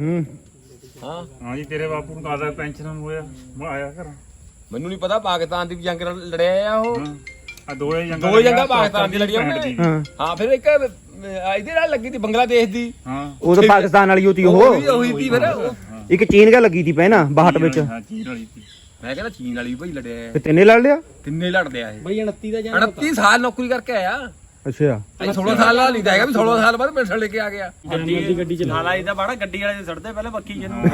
ਹੂੰ। ਹਾਂ। ਹਾਂ ਜੀ ਤੇਰੇ ਬਾਪੂ ਨੂੰ ਕਾਦਾ ਪੈਨਸ਼ਨ ਹੋਇਆ। ਮੈਂ ਆਇਆ ਘਰ। ਮੈਨੂੰ ਨਹੀਂ ਪਤਾ ਪਾਕਿਸਤਾਨ ਦੀ ਵੀ ਜੰਗ ਨਾਲ ਲੜਿਆ ਆ ਉਹ। ਆ ਦੋਏ ਜੰਗਾਂ ਦੋ ਜੰਗਾਂ ਪਾਕਿਸਤਾਨ ਦੀ ਲੜੀਆਂ ਉਹਨੇ। ਹਾਂ। ਹਾਂ ਫਿਰ ਇੱਕ ਅਹ, ਇਹਦੇ ਨਾਲ ਲੱਗੀ ਤੀ ਬੰਗਲਾਦੇਸ਼ ਦੀ। ਹਾਂ। ਉਹ ਤਾਂ ਪਾਕਿਸਤਾਨ ਵਾਲੀ ਹੋਤੀ ਉਹ। ਉਹ ਵੀ ਉਹੀ ਤੀ ਫਿਰ। ਉਹ- ਇੱਕ ਚੀਨ ਕਾ ਲੱਗੀ ਤੀ ਪਹਿਨਾ ਬਾਹਟ ਵਿੱਚ। ਹਾਂ ਚੀਨ ਵਾਲੀ ਸੀ ਮੈਂ ਕਹਿੰਦਾ ਚੀਨ ਵਾਲੀ ਵੀ ਭਾਈ ਲੜਿਆ ਤੇ ਤਿੰਨੇ ਲੜ ਲਿਆ? ਤਿੰਨੇ ਲੜਦੇ ਆ ਇਹ। ਬਈ 29 ਦਾ ਜਾਂ 38 ਸਾਲ ਨੌਕਰੀ ਕਰਕੇ ਆਇਆ। ਅੱਛਾ। ਅਜੇ 16 ਸਾਲ ਨਾਲ ਤਾਂ ਹੈਗਾ ਵੀ 16 ਸਾਲ ਬਾਅਦ ਪੈਨਸ਼ਨ ਲੈ ਕੇ ਆ ਗਿਆ। ਗੱਡੀ ਦੀ ਗੱਡੀ ਚਲਾ ਹਾਲਾ ਇਹਦਾ ਬਾੜਾ ਗੱਡੀ ਵਾਲੇ ਦੇ ਸੜਦੇ ਪਹਿਲਾਂ ਬੱਕੀ ਜਿਹਨੂੰ।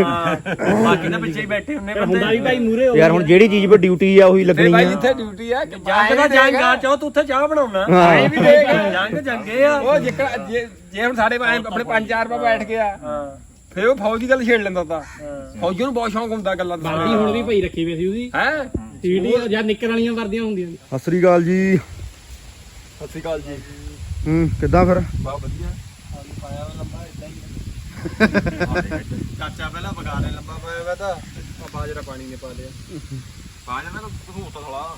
ਹਾਂ। ਬਾਕੀ ਤਾਂ ਪਿੱਛੇ ਹੀ ਬੈਠੇ ਹੁੰਨੇ ਹੁੰਦਾ ਵੀ ਭਾਈ ਮੂਰੇ ਹੋ ਯਾਰ ਹੁਣ ਜਿਹੜੀ ਚੀਜ਼ 'ਤੇ ਡਿਊਟੀ ਆ ਉਹੀ ਲੱਗਣੀ ਭਾਈ ਆ। ਜਿੱਥੇ ਡਿਊਟੀ ਆ ਜੰਗ ਦਾ ਜੰਗ ਆ ਚਾਹ ਤੂੰ ਉੱਥੇ ਚਾਹ ਬਣਾਉਣਾ। ਇਹ ਵੀ ਦੇਖ। ਜੰਗ ਜੰਗੇ ਆ। ਉਹ ਜਿੱਕੜਾ ਜੇ ਹੁਣ ਸਾਡੇ ਆਪਣੇ ਪੰਜ ਚਾਰ ਪਾ ਬੈਠ ਗਿਆ ਹਾਂ। ਫੇਰ ਉਹ ਫੌਜ ਦੀ ਗੱਲ ਛੇੜ ਲੈਂਦਾ ਤਾਂ। ਫੌਜੀ ਨੂੰ ਬਹੁਤ ਸ਼ੌਂਕ ਹੁੰਦਾ ਗੱਲਾਂ ਦਾ। ਬਾਲਟੀ ਹੁਣ ਵੀ ਪਈ ਰੱਖੀ ਹੋਈ ਸੀ ਉਹਦੀ। ਹੈ? ਸੀਡੀ ਜਾਂ ਨਿੱਕਰ ਵਾਲੀਆਂ ਵਰਦੀਆਂ ਹੁੰਦੀਆਂ ਨੇ ਸਤਿ ਸ੍ਰੀ ਅਕਾਲ ਜੀ। ਸਤਿ ਸ਼੍ਰੀ ਅਕਾਲ ਜੀ। ਹੂੰ ਕਿੱਦਾਂ ਫਿਰ? ਬਹੁਤ ਵਧੀਆ। ਚਾਚਾ ਪਹਿਲਾਂ ਬਗਾ ਲੈ ਲੰਬਾ ਪਾਇਆ ਵਾ ਤਾਂ ਬਾਜਰਾ ਪਾਣੀ ਨੇ ਪਾ ਲਿਆ। ਬਾਜਰਾ ਤਾਂ ਭੂਤ ਥੋੜਾ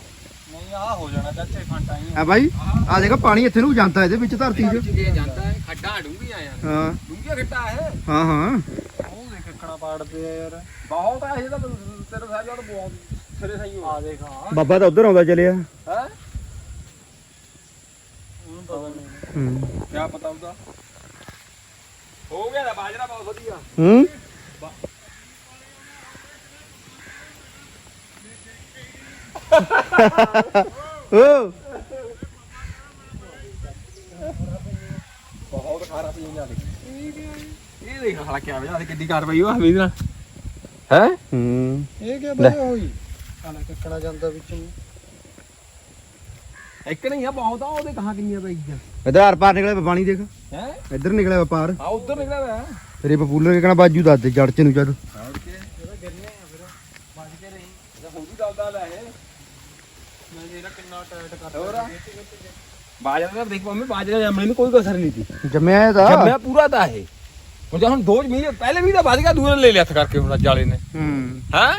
ਨਹੀਂ ਆ ਹੋ ਜਾਣਾ ਚਾਚੇ ਫੰਟਾਂ ਹੀ ਆ ਭਾਈ ਆ ਦੇਖੋ ਪਾਣੀ ਇੱਥੇ ਨੂੰ ਜਾਂਦਾ ਇਹਦੇ ਵਿੱਚ ਧਰਤੀ 'ਚ। ਜੇ ਜਾਂਦਾ ਹੈ ਖੱਡਾ ਡੂੰਘੀਆਂ ਯਾਰ। ਹਾਂ। ਡੂੰਘੀਆਂ ਖੱਟਾ ਹੈ। ਹਾਂ ਹਾਂ। ਉਹ ਦੇਖ ਕਿੱਕਣਾ ਪਾੜਦੇ ਆ ਯਾਰ। ਬਹੁਤ ਆ ਇਹ ਤਾਂ ਤੇਰੇ ਸਾਹਿਬ ਜਦ ਬਹੁਤ ਸਿਰੇ ਸਹੀ ਹੋ ਆ ਦੇਖ ਹਾਂ ਬਾਬਾ ਤਾਂ ਉਧਰ ਆਉਂਦਾ ਚੱਲਿਆ। ਹੈ? ਪਤਾ ਨਹੀਂ ਹੂੰ। ਕੀ ਪਤਾ ਉਹਦਾ ਹੋ ਗਿਆ ਤਾਂ ਬਾਜਰਾ ਬਹੁਤ ਵਧੀਆ ਹੂੰ ਓ ਬਹੁਤ ਖਾਰਾ ਪੀਣ ਜਾ ਇਹ ਦੇਖ ਹਾਲਾ ਕੀ ਵਜਾ ਤੇ ਕਿੱਡੀ ਕਾਰਵਾਈ ਹੋਆ ਹਮੀਦ ਨਾਲ ਹੈ ਹੂੰ ਇਹ ਕੀ ਬਈ ਹੋਈ ਕਾਲਾ ਕਿੱਕਣਾ ਜਾਂਦਾ ਵਿੱਚ ਨੂੰ। ਇੱਕ ਨਹੀਂ ਆ ਬਹੁਤ ਆ ਉਹਦੇ ਕਹਾਂ ਕਿੰਨੀਆਂ ਪਈਆਂ ਇਧਰ ਆਰ ਪਾਰ ਨਿਕਲਿਆ ਵਾ ਪਾਣੀ ਦੇਖ। ਹੈ? ਇੱਧਰ ਨਿਕਲਿਆ ਵਾ ਪਾਰ। ਆ ਉਧਰ ਨਿਕਲਿਆ ਹੋਇਆ ਤੇਰੇ ਪਪੂਲਰ ਕਿਹੜਾ ਬਾਜੂ ਦੱਸ ਦੇ ਜੜ ਚ ਨੂੰ ਜਦ ਹੋਰ ਵੀ ਦਲਦਾ ਲੈ ਇਹ ਮੈਂ ਜਿਹੜਾ ਕਿੰਨਾ ਟਾਈਟ ਕਰ ਹੋਰ ਬਾਜਰਾ ਦਾ ਦੇਖ ਪੰਮੇ ਬਾਜਰਾ ਜੰਮਣੇ ਨੂੰ ਕੋਈ ਕਸਰ ਨਹੀਂ ਸੀ। ਜੰਮਿਆ ਇਹਦਾ ਜੰਮਿਆ ਪੂਰਾ ਤਾਂ ਇਹ। ਹੁਣ ਜੇ ਹੁਣ ਦੋ ਮੀਂਹ ਪਹਿਲੇ ਵੀ ਤਾਂ ਵੱਧ ਗਿਆ ਦੂਰੇ ਨੇ ਲੈ ਲਿਆ ਹੱਥ ਕਰਕੇ ਹੁਣ ਅੱਜ ਵਾਲੇ ਨੇ। ਹੂੰ। ਹੈ?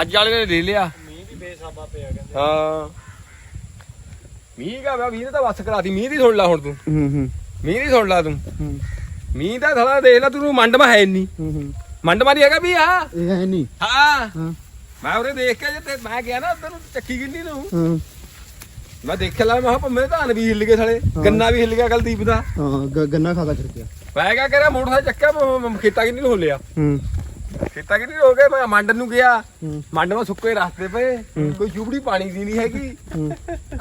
ਅੱਜ ਵਾਲੇ ਨੇ ਲੈ ਲਿਆ। ਮੀਂਹ ਵੀ ਬੇਸਾਬਾ ਪਿਆ ਕਹਿੰਦੇ। ਹਾਂ। ਮੀਂਹ ਕਾ ਵਾ ਮੀਂਹ ਨੇ ਤਾਂ ਬਸ ਕਰਾਤੀ ਮੀਂਹ ਦੀ ਸੁਣ ਲਾ ਹੁਣ ਤੂੰ। ਹੂੰ ਹੂੰ। ਮੀਂਹ ਦੀ ਸੁਣ ਲਾ ਤੂੰ। ਹੂੰ। ਮੀਂਹ ਤਾਂ ਥੋੜਾ ਦੇਖ ਲੈ ਤੂੰ ਮੰਡ ਮਾ ਹੈ ਨਹੀਂ ਹੂੰ ਹੂੰ। ਮੰਡ ਮਾ ਨਹੀਂ ਹੈਗਾ ਵੀ ਆ? ਇਹ ਹੈ ਨਹੀਂ ਹਾਂ। ਹਾਂ। ਮੈਂ ਉਰੇ ਦੇਖ ਕੇ ਜੇ ਮੈਂ ਗਿਆ ਨਾ ਉਧਰ ਨੂੰ ਚੱਕੀ ਕਿੰਨੀ ਨੂੰ ਹਾਂ। ਮੈਂ ਦੇਖਿਆ ਲਾ ਮੈਂ ਪੰਮੇ ਧਾਨ ਵੀ ਹਿੱਲ ਗਏ ਸਾਲੇ। ਗੰਨਾ ਵੀ ਹਿੱਲ ਗਿਆ ਕੁਲਦੀਪ ਦਾ। ਹਾਂ ਗੰਨਾ ਖਾਦਾ ਕਰ ਗਿਆ ਮੈਂ ਕਿਆ ਕਰਿਆ ਮੋਟਰਸਾਈਕਲ ਚੱਕਿਆ ਖੇਤਾਂ ਕਿੰਨੀ ਨੂੰ ਹੋਲਿਆ ਹੂੰ। ਖੇਤਾਂ ਕਿੰਨੀ ਹੋ ਗਏ? ਮੈਂ ਮੰਡ ਨੂੰ ਗਿਆ। ਮੰਡ ਮਾ ਸੁੱਕੇ ਰਸਤੇ ਪਏ। ਕੋਈ ਚੂਬੜੀ ਪਾਣੀ ਦੀ ਨਹੀਂ ਹੈਗੀ।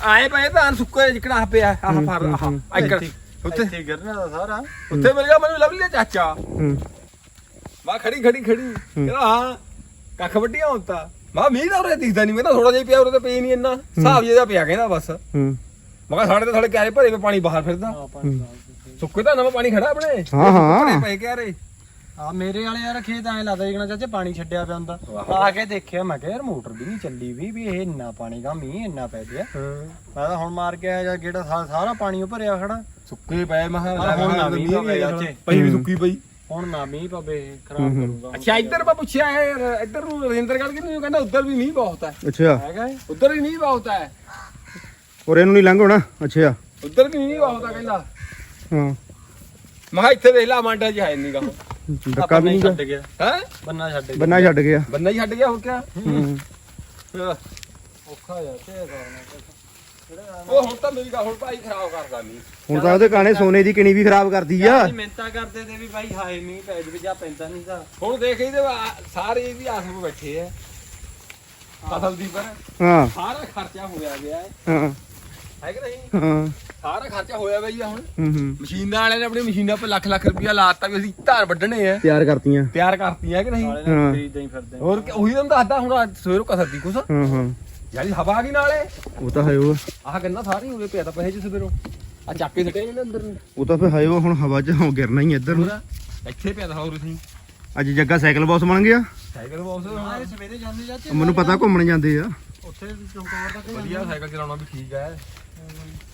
ਆਏ ਪਏ ਧਾਨ ਸੁੱਕੇ ਜਿਕੜਾ ਪਿਆ ਆਹ ਫਰ ਆਹ ਇੱਕੜ ਉੱਥੇ ਗਿਰਨਾ ਦਾ ਸਾਰਾ। ਉੱਥੇ ਮਿਲ ਗਿਆ ਮੈਨੂੰ ਦਾ ਚਾਚਾ। ਮੈਂ ਖੜੀ ਖੜੀ ਖੜੀ। ਕਹਿੰਦਾ ਹਾਂ ਕੱਖ ਵੱਡੀਆਂ ਤਾਂ। ਮੈਂ ਮੀਂਹ ਦਾ ਉਰੇ ਦਿਖਦਾ ਨਹੀਂ ਮੈਂ ਤਾਂ ਥੋੜਾ ਜਿਹਾ ਪਿਆ ਉਰੇ ਤੇ ਪਈ ਨਹੀਂ ਇੰਨਾ। ਹਿਸਾਬ ਜਿਹਾ ਪਿਆ ਕਹਿੰਦਾ ਬਸ। ਮੈਂ ਕਿਹਾ ਸਾਡੇ ਤੇ ਥੋੜੇ ਕਿਆਰੇ ਭਰੇ ਪਾਣੀ ਬਾਹਰ ਫਿਰਦਾ। ਸੁੱਕੇ ਤਾਂ ਨਵਾਂ ਪਾਣੀ ਖੜਾ ਆਪਣੇ। ਹਾਂ ਹਾਂ। ਭਰੇ ਪਏ ਕਿਆਰੇ। ਆ ਮੇਰੇ ਵਾਲੇ ਯਾਰ ਖੇਤ ਐ ਲੱਗਦਾ ਜਿਕਣਾ ਚਾਚੇ ਪਾਣੀ ਛੱਡਿਆ ਪਿਆ ਹੁੰਦਾ। ਆ ਕੇ ਦੇਖਿਆ ਮੈਂ ਕਿਹਾ ਯਾਰ ਮੋਟਰ ਵੀ ਨਹੀਂ ਚੱਲੀ ਵੀ ਵੀ ਇਹ ਇੰਨਾ ਪਾਣੀ ਦਾ ਮੀਂਹ ਇੰਨਾ ਪੈ ਗਿਆ। ਮੈਂ ਤਾਂ ਹੁਣ ਮਾਰ ਕੇ ਆਇਆ ਜਾਂ ਜਿਹੜਾ ਸਾ- ਸਾਰਾ ਪਾਣੀ ਉਹ ਭਰਿਆ ਖੜਾ। ਸੁੱਕੇ ਪਏ ਮੈਂ ਆਹ ਹੁਣ ਨਾ ਮੀਂਹ ਪਵੇ ਚਾਚੇ। ਪਈ ਵੀ ਸੁੱਕੀ ਪਈ। ਹੁਣ ਨਾ ਮੀਂਹ ਪਵੇ ਖਰਾਬ ਕਰੂਗਾ। ਅੱਛਾ ਇੱਧਰ ਮੈਂ ਪੁੱਛਿਆ ਹੈ ਯਾਰ, ਇੱਧਰ ਨੂੰ ਰਵਿੰਦਰ ਗੱਲ ਕਿ ਕਹਿੰਦਾ ਉੱਧਰ ਵੀ ਮੀਂਹ ਬਹੁਤ ਹੈ। ਅੱਛਾ। ਹੈਗਾ? ਉੱਧਰ ਵੀ ਮੀਂਹ ਬਹੁਤ ਹੈ। ਔਰ ਇਹਨੂੰ ਨਹੀਂ ਲੰਘ ਹੋਣਾ? ਅੱਛਾ। ਉੱਧਰ ਵੀ ਮੀਂਹ ਬਹੁਤ ਹੈ ਕਹਿੰਦਾ। ਹਾਂ। ਮੈਂ ਇੱਥੇ ਦੇਖ ਲਾ ਮਾਂਡਾ ਜੀ ਹੈ ਨਹੀਂ ਗਾ ਧੱਕਾ ਵੀ ਨਹੀਂ ਛੱਡ ਗਿਆ। ਹੈ? ਬੰਨਾ ਛੱਡ ਗਿਆ। ਬੰਨਾ ਛੱਡ ਗਿਆ। ਬੰਦਾ ਹੀ ਛੱਡ ਗਿਆ ਹੋ ਕਿਆ? ਹੂੰ। ਔਖਾ ਯਾਰ ਤੇ। ਕਰਨਾ ਉਹ ਹੁਣ ਤਾਂ ਮੇਰੀ ਗੱਲ ਹੁਣ ਭਾਈ ਖਰਾਬ ਕਰਦਾ ਮੀਂਹ। ਹੁਣ ਤਾਂ ਉਹਦੇ ਕਾਣੇ ਸੋਨੇ ਦੀ ਕਿਣੀ ਵੀ ਖਰਾਬ ਕਰਦੀ ਆ। ਮਿੰਤਾ ਕਰਦੇ ਤੇ ਵੀ ਭਾਈ ਹਾਏ ਮੀਂਹ ਪੈ ਜਵੇ ਜਾਂ ਪੈਂਦਾ ਨਹੀਂ ਤਾਂ। ਹੁਣ ਦੇਖ ਇਹਦੇ ਸਾਰੇ ਇਹਦੀ ਆਸ ਵਿੱਚ ਬੈਠੇ ਆ। ਫਸਲ ਦੀ ਪਰ ਹਾਂ। ਸਾਰਾ ਖਰਚਾ ਹੋਇਆ ਗਿਆ ਹੈ। ਹਾਂ। ਹੈ ਕਿ ਨਹੀਂ? ਹਾਂ। ਸਾਰਾ ਖਰਚਾ ਹੋਇਆ ਬਈ ਹੁਣ। ਹੂੰ ਹੂੰ। ਮਸ਼ੀਨਾਂ ਵਾਲਿਆਂ ਨੇ ਆਪਣੀ ਮਸ਼ੀਨਾਂ 'ਤੇ ਲੱਖ ਲੱਖ ਰੁਪਇਆ ਲਾਤਾ ਵੀ ਅਸੀਂ ਧਾਰ ਵੱਢਣੇ ਆ। ਤਿਆਰ ਕਰਤੀਆਂ। ਤਿਆਰ ਕਰਤੀਆਂ ਕਿ ਨਹੀਂ? ਹਾਂ। ਫਿਰਦੇ ਹੋਰ ਕੀ- ਉਹੀ ਤੁਹਾਨੂੰ ਦੱਸਦਾ ਹੁਣ ਅੱਜ ਸਵੇਰੋਂ ਕਸਰਦੀ ਕੁਛ? ਹਾਂ ਹਾਂ। ਯਾਰੀ ਹਵਾ ਆ ਗਈ ਨਾਲੇ। ਉਹ ਤਾਂ ਹੈ ਉਹ। ਆਹ ਗੰਨਾ ਸਾਰੀ ਉਰੇ ਪਿਆ ਤਾਂ ਪਹੇ ਚ ਸਵੇਰੋਂ। ਆ ਚੱਕ ਕੇ ਸਟੇ ਨੇ ਅੰਦਰ ਨੂੰ। ਉਹ ਤਾਂ ਫੇ ਹੈ ਉਹ ਹੁਣ ਹਵਾ 'ਚ ਹੋ ਗਿਰਨਾ ਹੀ ਇੱਧਰ ਨੂੰ। ਇੱਥੇ ਪਿਆ ਤਾਂ ਹੋਰ ਤੁਸੀਂ। ਅੱਜ ਜੱਗਾ ਸਾਈਕਲ ਬਾਸ ਬਣ ਗਿਆ। ਸਾਈਕਲ ਬਾਕਸ ਸਵੇਰੇ ਜਾਂਦੇ ਜਾਂਦੇ ਮੈਨੂੰ ਪਤਾ ਘੁੰਮਣ ਜਾਂਦੇ ਆ। ਉੱਥੇ ਚੌਂਕੌਰ ਤੱਕ ਵਧੀਆ ਸਾਈਕਲ ਚਲਾਉਣਾ ਵੀ ਠੀਕ ਹੈ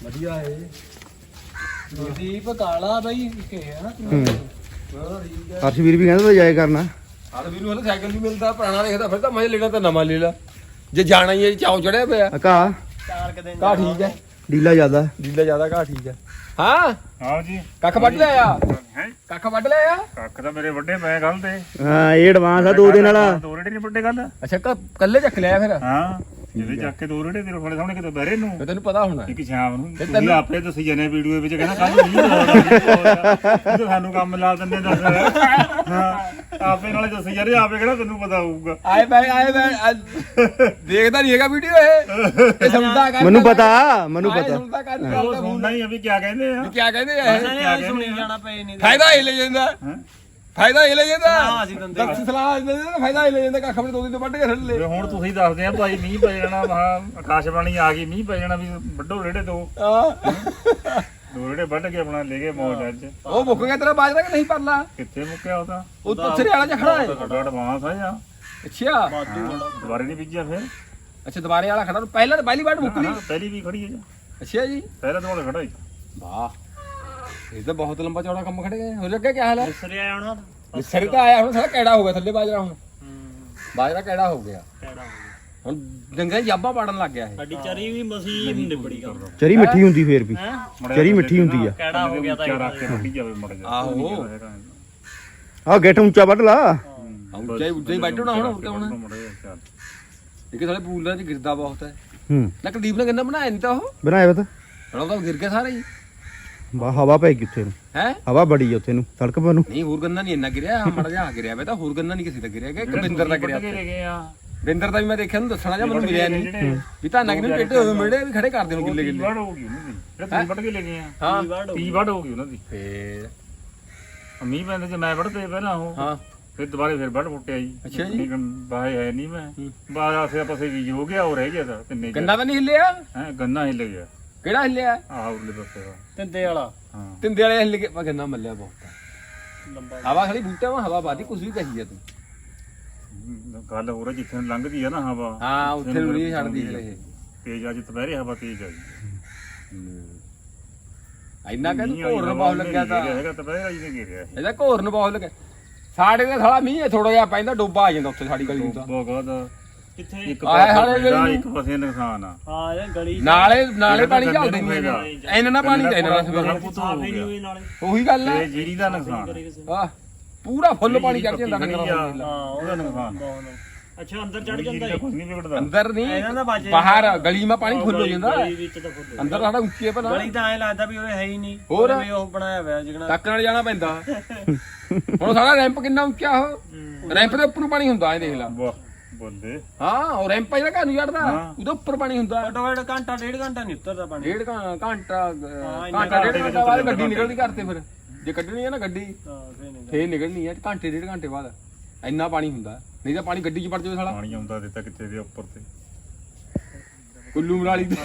ਵਧੀਆ ਹੈ ਦੀਪ ਕਾਲਾ ਬਾਈ ਕਿ ਹੈ ਨਾ। ਹੂੰ। ਹੋਰ ਠੀਕ ਹੈ। ਹਰਸ਼ਵੀਰ ਵੀ ਕਹਿੰਦਾ ਤਾਂ ਜਾਇਆ ਕਰਨਾ। ਹਰ ਵੀ ਨੂੰ ਹਲੇ ਸਾਈਕਲ ਨਹੀਂ ਮਿਲਦਾ ਪੁਰਾਣਾ ਦੇਖਦਾ ਫਿਰ ਤਾਂ ਮੈਂ ਲੈਣਾ ਤਾਂ ਨਵਾਂ ਲੈ ਲਾ। ਜੇ ਜਾਣਾ ਹੀ ਹੈ ਚਾਉ ਚੜਿਆ ਪਿਆ। ਆ ਘਾਹ। ਚਾਰ ਕ ਦਿਨ ਠੀਕ ਹੈ। ਡੀਲਾ ਜ਼ਿਆਦਾ। ਡੀਲਾ ਜ਼ਿਆਦਾ ਕਾ ਠੀਕ ਹੈ। ਹਾਂ? ਹਾਂ ਜੀ। ਕੱਖ ਵੱਢ ਲਿਆ ਹੈ? ਕੱਖ ਵੱਢ ਲਿਆ ਕੱਖ ਤਾਂ ਮੇਰੇ ਵੱਡੇ ਪਏ ਗੱਲ ਤੇ। ਹਾਂ ਇਹ ਐਡਵਾਂਸ ਆ ਦੋ ਦਿਨ ਵਾਲਾ। ਦੋ ਰੇੜੇ ਨਹੀਂ ਵੱਡੇ ਗੱਲ। ਅੱਛਾ ਕੱਲੇ ਚੱਕ ਲਿਆ ਫਿਰ? ਹਾਂ। ਜਿਹਦੇ ਚੱਕ ਕੇ ਦੋ ਰੇੜੇ ਤੇਰੇ ਕੋਲੇ ਸਾਹਮਣੇ ਕਿਤੇ ਬਹਿਰੇ ਨੂੰ? ਫਿਰ ਤੈਨੂੰ ਪਤਾ ਹੋਣਾ। ਇੱਕ ਸ਼ਾਮ ਨੂੰ। ਤੇ ਤੁਸੀਂ ਤੈਨੂੰ- ਆਪੇ ਦੱਸੀ ਜਨੇ ਵੀਡੀਓ ਵਿੱਚ ਕਹਿੰਦਾ ਕੱਲ ਨਹੀਂ ਇਹ ਸਾਨੂੰ ਕੰਮ ਲਾ ਦਿੰਦੇ ਦੱਸ ਹਾਂ ਆਪੇ ਨਾਲੇ ਦੱਸੀ ਜਾਂਦੇ ਆਪੇ ਕਿਹੜਾ ਤੈਨੂੰ ਪਤਾ ਹੋਊਗਾ। ਆਏ ਬੈ ਆਏ ਬੈ ਦੇਖਦਾ ਨਹੀਂ ਹੈਗਾ ਵੀਡੀਓ ਇਹ। ਇਹ ਸੁਣਦਾ ਕਰ ਮੈਨੂੰ ਪਤਾ ਮੈਨੂੰ ਪਤਾ। ਸੁਣਦਾ ਕਰ ਉਹ ਹੀ ਆ ਵੀ ਕਿਆ ਕਹਿੰਦੇ ਆ। ਕੀ ਕਹਿੰਦੇ ਆ ਇਹ। ਜਾਣਾ ਪਏ ਨਹੀਂ ਫਾਇਦਾ ਇਹ ਲੈ ਜਾਂਦਾ। ਹੈਂ? ਫਾਇਦਾ ਇਹ ਲੈ ਜਾਂਦਾ। ਸਲਾਹ ਅਸੀਂ ਦਿੰਦੇ ਦੱਸ ਸਲਾਹ ਦਿੰਦੇ ਨੇ ਫਾਇਦਾ ਇਹ ਲੈ ਜਾਂਦਾ ਕੱਖ ਆਪਣੇ ਦੋ ਦਿਨ ਤੋਂ ਵੱਢ ਕੇ ਛੱਡ ਲੈ। ਵੀ ਹੁਣ ਤੁਸੀਂ ਦੱਸਦੇ ਆ ਭਾਈ ਮੀਂਹ ਪੈ ਜਾਣਾ ਮਹਾ ਆਕਾਸ਼ਬਾਣੀ ਆ ਗਈ ਮੀਂਹ ਪੈ ਜਾਣਾ ਵੀ ਵੱਡੋ ਰੇੜੇ ਦੋ। ਆਹ, ਦੋ ਰੇੜੇ ਵੱਢ ਕੇ ਆਪਣਾ ਲੈ ਗਏ ਮੌਜ ਅੱਜ। ਉਹ ਮੁੱਕ ਗਿਆ ਤੇਰਾ ਬਾਜਰਾ ਕਿ ਨਹੀਂ ਪਰਲਾ? ਕਿੱਥੇ ਮੁੱਕਿਆ ਉਹ ਤਾਂ? ਉਹ ਪੱਥਰੇ ਵਾਲਾ ਜਿਹਾ ਖੜਾ ਹੈ। ਤੁਹਾਡਾ ਐਡਵਾਂਸ ਆ ਜਾਂ? ਅੱਛਾ। ਦੁਬਾਰੇ ਨਹੀਂ ਬੀਜਿਆ ਫਿਰ? ਅੱਛਾ ਦੁਬਾਰੇ ਵਾਲਾ ਖੜਾ ਪਹਿਲਾਂ ਤਾਂ ਪਹਿਲੀ ਵਾਰ ਮੁੱਕ ਲਈ ਹਾਂ, ਪਹਿਲੀ ਵੀ ਖੜੀ ਹੈ ਜੀ। ਅੱਛਾ ਜੀ। ਪਹਿਲਾਂ ਤਾਂ ਉਹ ਖੜਾ ਹੀ। ਵਾਹ। ਇਹ ਤਾਂ ਬਹੁਤ ਲੰਬਾ ਚੌੜਾ ਕੰਮ ਖੜੇ ਗਏ ਹੋ ਲੱਗਾ ਕੀ ਹਾਲ ਹੈ? ਸਰੇ ਆਉਣਾ ਸਿਰ ਤਾਂ ਆਇਆ ਹੁਣ ਸਾਰਾ ਕਿਹੜਾ ਹੋ ਗਿਆ ਥੱਲੇ ਬਾਜਰਾ ਹੁਣ? ਬਾਜਰਾ ਕਿਹੜਾ ਹੋ ਗਿਆ? ਹੁਣ ਡੰਗਰਾਂ ਜਾਬਾ ਪਾੜਨ ਲੱਗ ਗਿਆ ਇਹ। ਸਾਡੀ ਚਰੀ ਵੀ ਮਸੀ ਨਿਬੜੀ ਗਾ ਚਰੀ ਮਿੱਠੀ ਹੁੰਦੀ ਫੇਰ ਵੀ। ਚਰੀ ਮਿੱਠੀ ਹੁੰਦੀ ਆ। ਕਿਹੜਾ ਹੋ ਗਿਆ ਤਾਂ ਚਾਰ ਰੱਖ ਕੇ ਰੋਟੀ ਜਾਵੇ ਮੜ ਜਾ ਆਹੋ। ਆ ਗੇਟ ਉੱਚਾ ਵੱਢ ਲਾ। ਉੱਚਾ ਹੀ ਉੱਚਾ ਹੀ ਬੈਠਣਾ ਹੁਣ ਹੋਰ ਕਿਆ ਹੋਣਾ। ਇੱਕ ਥੋੜੇ ਪੂਲਾਂ 'ਚ ਗਿਰਦਾ ਬਹੁਤ ਹੈ। ਹੂੰ। ਨਾ ਕੁਲਦੀਪ ਨੇ ਕਹਿੰਦਾ ਬਣਾਇਆ ਨਹੀਂ ਤਾਂ ਉਹ? ਬਣਾਇਆ ਬਤਾ ਹੁਣ ਉਹ ਤਾਂ ਗਿਰ ਗਿਆ ਸਾਰੇ ਹੀ। ਬਾ ਹਵਾ ਪੈ ਗਈ ਉੱਥੇ ਨੂੰ। ਹੈ? ਹਵਾ ਬੜੀ ਆ ਉੱਥੇ ਨੂੰ ਸੜਕ ਪਰ ਨੂੰ। ਨਹੀਂ ਹੋਰ ਗੰਨਾ ਨਹੀਂ ਇੰਨਾ ਗਿਰਿਆ ਮੜ ਜਾ ਗਿਰਿਆ ਵੇ ਤਾਂ ਹੋਰ ਗੰਨਾ ਨਹੀਂ ਕਿਸੇ ਦਾ ਗਿਰਿਆ ਕਿ ਬਿੰਦਰ ਦਾ ਗਿਰਿਆ ਉੱਥੇ। ਗਏ ਆ। ਬਿੰਦਰ ਦਾ ਵੀ ਮੈਂ ਦੇਖਿਆ ਨੂੰ ਦੱਸਣਾ ਜਾਂ ਮੈਨੂੰ ਮਿਲਿਆ ਨਹੀਂ। ਵੀ ਤਾਂ ਨਗ ਨੂੰ ਟੇਢੇ ਹੋਏ ਮੇੜੇ ਵੀ ਖੜੇ ਕਰਦੇ ਨੂੰ ਗਿੱਲੇ ਗਿੱਲੇ। ਵੜ ਹੋ ਗਈ ਉਹਨਾਂ ਦੀ। ਜਿਹੜਾ ਤੁਸੀਂ ਕੇ ਲੈ ਗਏ ਆ। ਹਾਂ। ਤੀ ਵੜ ਹੋ ਗਈ ਉਹਨਾਂ ਦੀ। ਫੇਰ? ਮੀਂਹ ਪੈਂਦੇ ਚ ਮੈਂ ਵੜਦੇ ਪਹਿਲਾਂ ਉਹ। ਹਾਂ। ਫਿਰ ਦੁਬਾਰੇ ਫਿਰ ਵੱਢ ਪੁੱਟਿਆ ਜੀ। ਅੱਛਾ ਜੀ। ਲੇਕਿਨ ਬਾਹੇ ਹੈ ਨਹੀਂ ਮੈਂ। ਬਾਹਰ ਆਸੇ ਪਾਸੇ ਵੀ ਹੋ ਗਿਆ ਉਹ ਰਹਿ ਗਿਆ ਤਾਂ ਤਿੰਨੇ ਗੰਨਾ ਤਾਂ ਨਹੀਂ ਹਿੱਲਿਆ? ਹੈ ਗੰਨਾ ਹਿੱਲ ਗਿਆ। ਕਿਹੜਾ ਹਿੱਲਿਆ? ਆਹ ਉਰਲੇ ਪਾਸੇ ਦਾ। ਤਿੰਦੇ ਵਾਲਾ। ਹਾਂ। ਤਿੰਦੇ ਵਾਲੇ ਹਿੱਲ ਕੇ ਮੈਂ ਗੰਨਾ ਮੱਲਿਆ ਬਹੁਤ ਆ। ਲੰਬਾ। ਹਵਾ ਖੜੀ ਬੂਟਾ ਵਾ ਹਵਾ ਬਾਦੀ ਕੁਝ ਵੀ ਕਹੀ ਆ ਤੂੰ। ਗੱਲ ਹੋ ਰਹੀ ਜਿੱਥੇ ਨੂੰ ਲੰਘਦੀ ਆ ਨਾ ਹਵਾ ਹਾਂ ਉੱਥੇ ਨੂੰ ਨਹੀਂ ਛੱਡਦੀ ਇਹ। ਤੇਜ਼ ਅੱਜ ਦੁਪਹਿਰੇ ਹਵਾ ਤੇਜ਼ ਆ ਜੀ। ਇੰਨਾ ਕਹਿੰਦਾ ਮੀਂਹ ਆਈ ਘੋਰ ਨੂੰ ਹਵਾ ਬਹੁਤ ਲੱਗਿਆ ਤਾਂ। ਹੈਗਾ ਦੁਪਹਿਰੇ ਜੀ ਨੇ ਘੇਰਿਆ ਇਹ। ਇਹਦਾ ਘੋਰ ਨੂੰ ਬਹੁਤ ਲੱਗਿਆ। ਸਾਡੇ ਦੇ ਥੋੜਾ ਮੀਂਹ ਥੋੜਾ ਜਿਹਾ ਪੈਂਦਾ ਡੋਬਾ ਆ ਜਾਂਦਾ ਉੱਥੇ ਸਾਡੀ ਗਲੀ ਨੂੰ ਤਾਂ। ਬਹੁਤ ਕਿੱਥੇ? ਇੱਕ ਆਏ ਪਾਸੇ ਫਾਇਦਾ, ਇੱਕ ਪਾਸੇ ਨੁਕਸਾਨ ਆ। ਹਾਂ ਇਹ ਗਲੀ ਨਾਲੇ ਨਾਲੇ ਪਾਣੀ ਨੂੰ ਨਹੀਂ। ਹੈਗੇ। ਇੰਨਾ ਨਾ ਪਾਣੀ ਤਾਂ ਇੰਨਾ ਨਾ ਸਵੇਰ ਪੁੱਤ ਹੋ ਗਿਆ ਹੋਈ ਨਾਲੇ। ਉਹੀ ਗੱਲ ਤੇ ਹੈ ਜੀਰੀ ਦਾ ਨੁਕਸਾਨ ਆਹ ਪੂਰਾ ਫੁੱਲ ਪਾਣੀ ਚੜ ਜਾਂਦਾ ਡੰਗਰਾਂ ਦਾ ਆ, ਉਹਦਾ ਨੁਕਸਾਨ ਅੱਛਾ ਅੰਦਰ ਚੜ ਜੀਰੀ ਦਾ ਕੁਝ ਨਹੀਂ ਵਿਗੜਦਾ। ਅੰਦਰ ਇਹਨਾਂ ਦਾ ਨਹੀਂ ਬਾਜੇ ਬਾਹਰ ਗਲੀ ਮਾ ਪਾਣੀ ਫੁੱਲ ਹੋ ਜਾਂਦਾ। ਗਲੀ ਵਿੱਚ ਤਾਂ ਫੁੱਲ ਅੰਦਰ ਸਾਡਾ ਉੱਚੀ ਹੈ ਭਲਾ। ਗਲੀ ਤਾਂ ਐ ਲੱਗਦਾ ਵੀ ਉਹ ਹੈ ਹੀ ਨਹੀਂ। ਹੋਰ? ਵੀ ਉਹ ਬਣਾਇਆ ਹੋਇਆ ਜਿਗਣਾ। ਟੱਕ ਨਾਲ ਜਾਣਾ ਪੈਂਦਾ। ਹੁਣ ਸਾਡਾ ਰੈਂਪ ਕਿੰਨਾ ਉੱਚਾ ਉਹ ਰੈਂਪ ਦੇ ਉੱਪਰ ਨੂੰ ਪਾਣੀ ਹੁੰਦਾ ਇਹ ਦੇਖ ਲੈ। ਵਾਹ। ਬੋਲੇ ਹਾਂ ਉਹ ਰੈਂਪ ਜਿਹੜਾ ਘਰ ਨੂੰ ਚੜਦਾ ਹਾਂ। ਉਹਦੇ ਉੱਪਰ ਪਾਣੀ ਹੁੰਦਾ। ਘੱਟੋ ਘੱਟ ਘੰਟਾ ਡੇਢ ਘੰਟਾ ਨਹੀਂ ਉਤਰਦਾ ਪਾਣੀ। ਡੇਢ ਘੰ- ਘੰਟਾ ਅਹ, ਇੰਨਾ ਘੰਟਾ ਡੇਢ ਘੰਟੇ ਬਾਅਦ ਗੱਡੀ ਨਿਕਲਦੀ ਘਰ ਤੇ ਫਿਰ। ਜੇ ਕੱਢਣੀ ਹੈ ਨਾ ਗੱਡੀ ਹਾਂ ਫੇਰ ਨਹੀਂ ਫੇਰ ਨਿਕਲਣੀ ਹੈ ਘੰਟੇ ਡੇਢ ਘੰਟੇ ਬਾਅਦ। ਇੰਨਾ ਪਾਣੀ ਹੁੰਦਾ। ਨਹੀਂ ਤਾਂ ਪਾਣੀ ਗੱਡੀ 'ਚ ਵੜ ਜਾਵੇ ਸਾਲਾ। ਪਾਣੀ ਆਉਂਦਾ ਦਿੱਤਾ ਕਿੱਥੇ ਦੇ ਉੱਪਰ ਤੇ। ਕੁੱਲੂ ਮਰਾਲੀ ਦੀ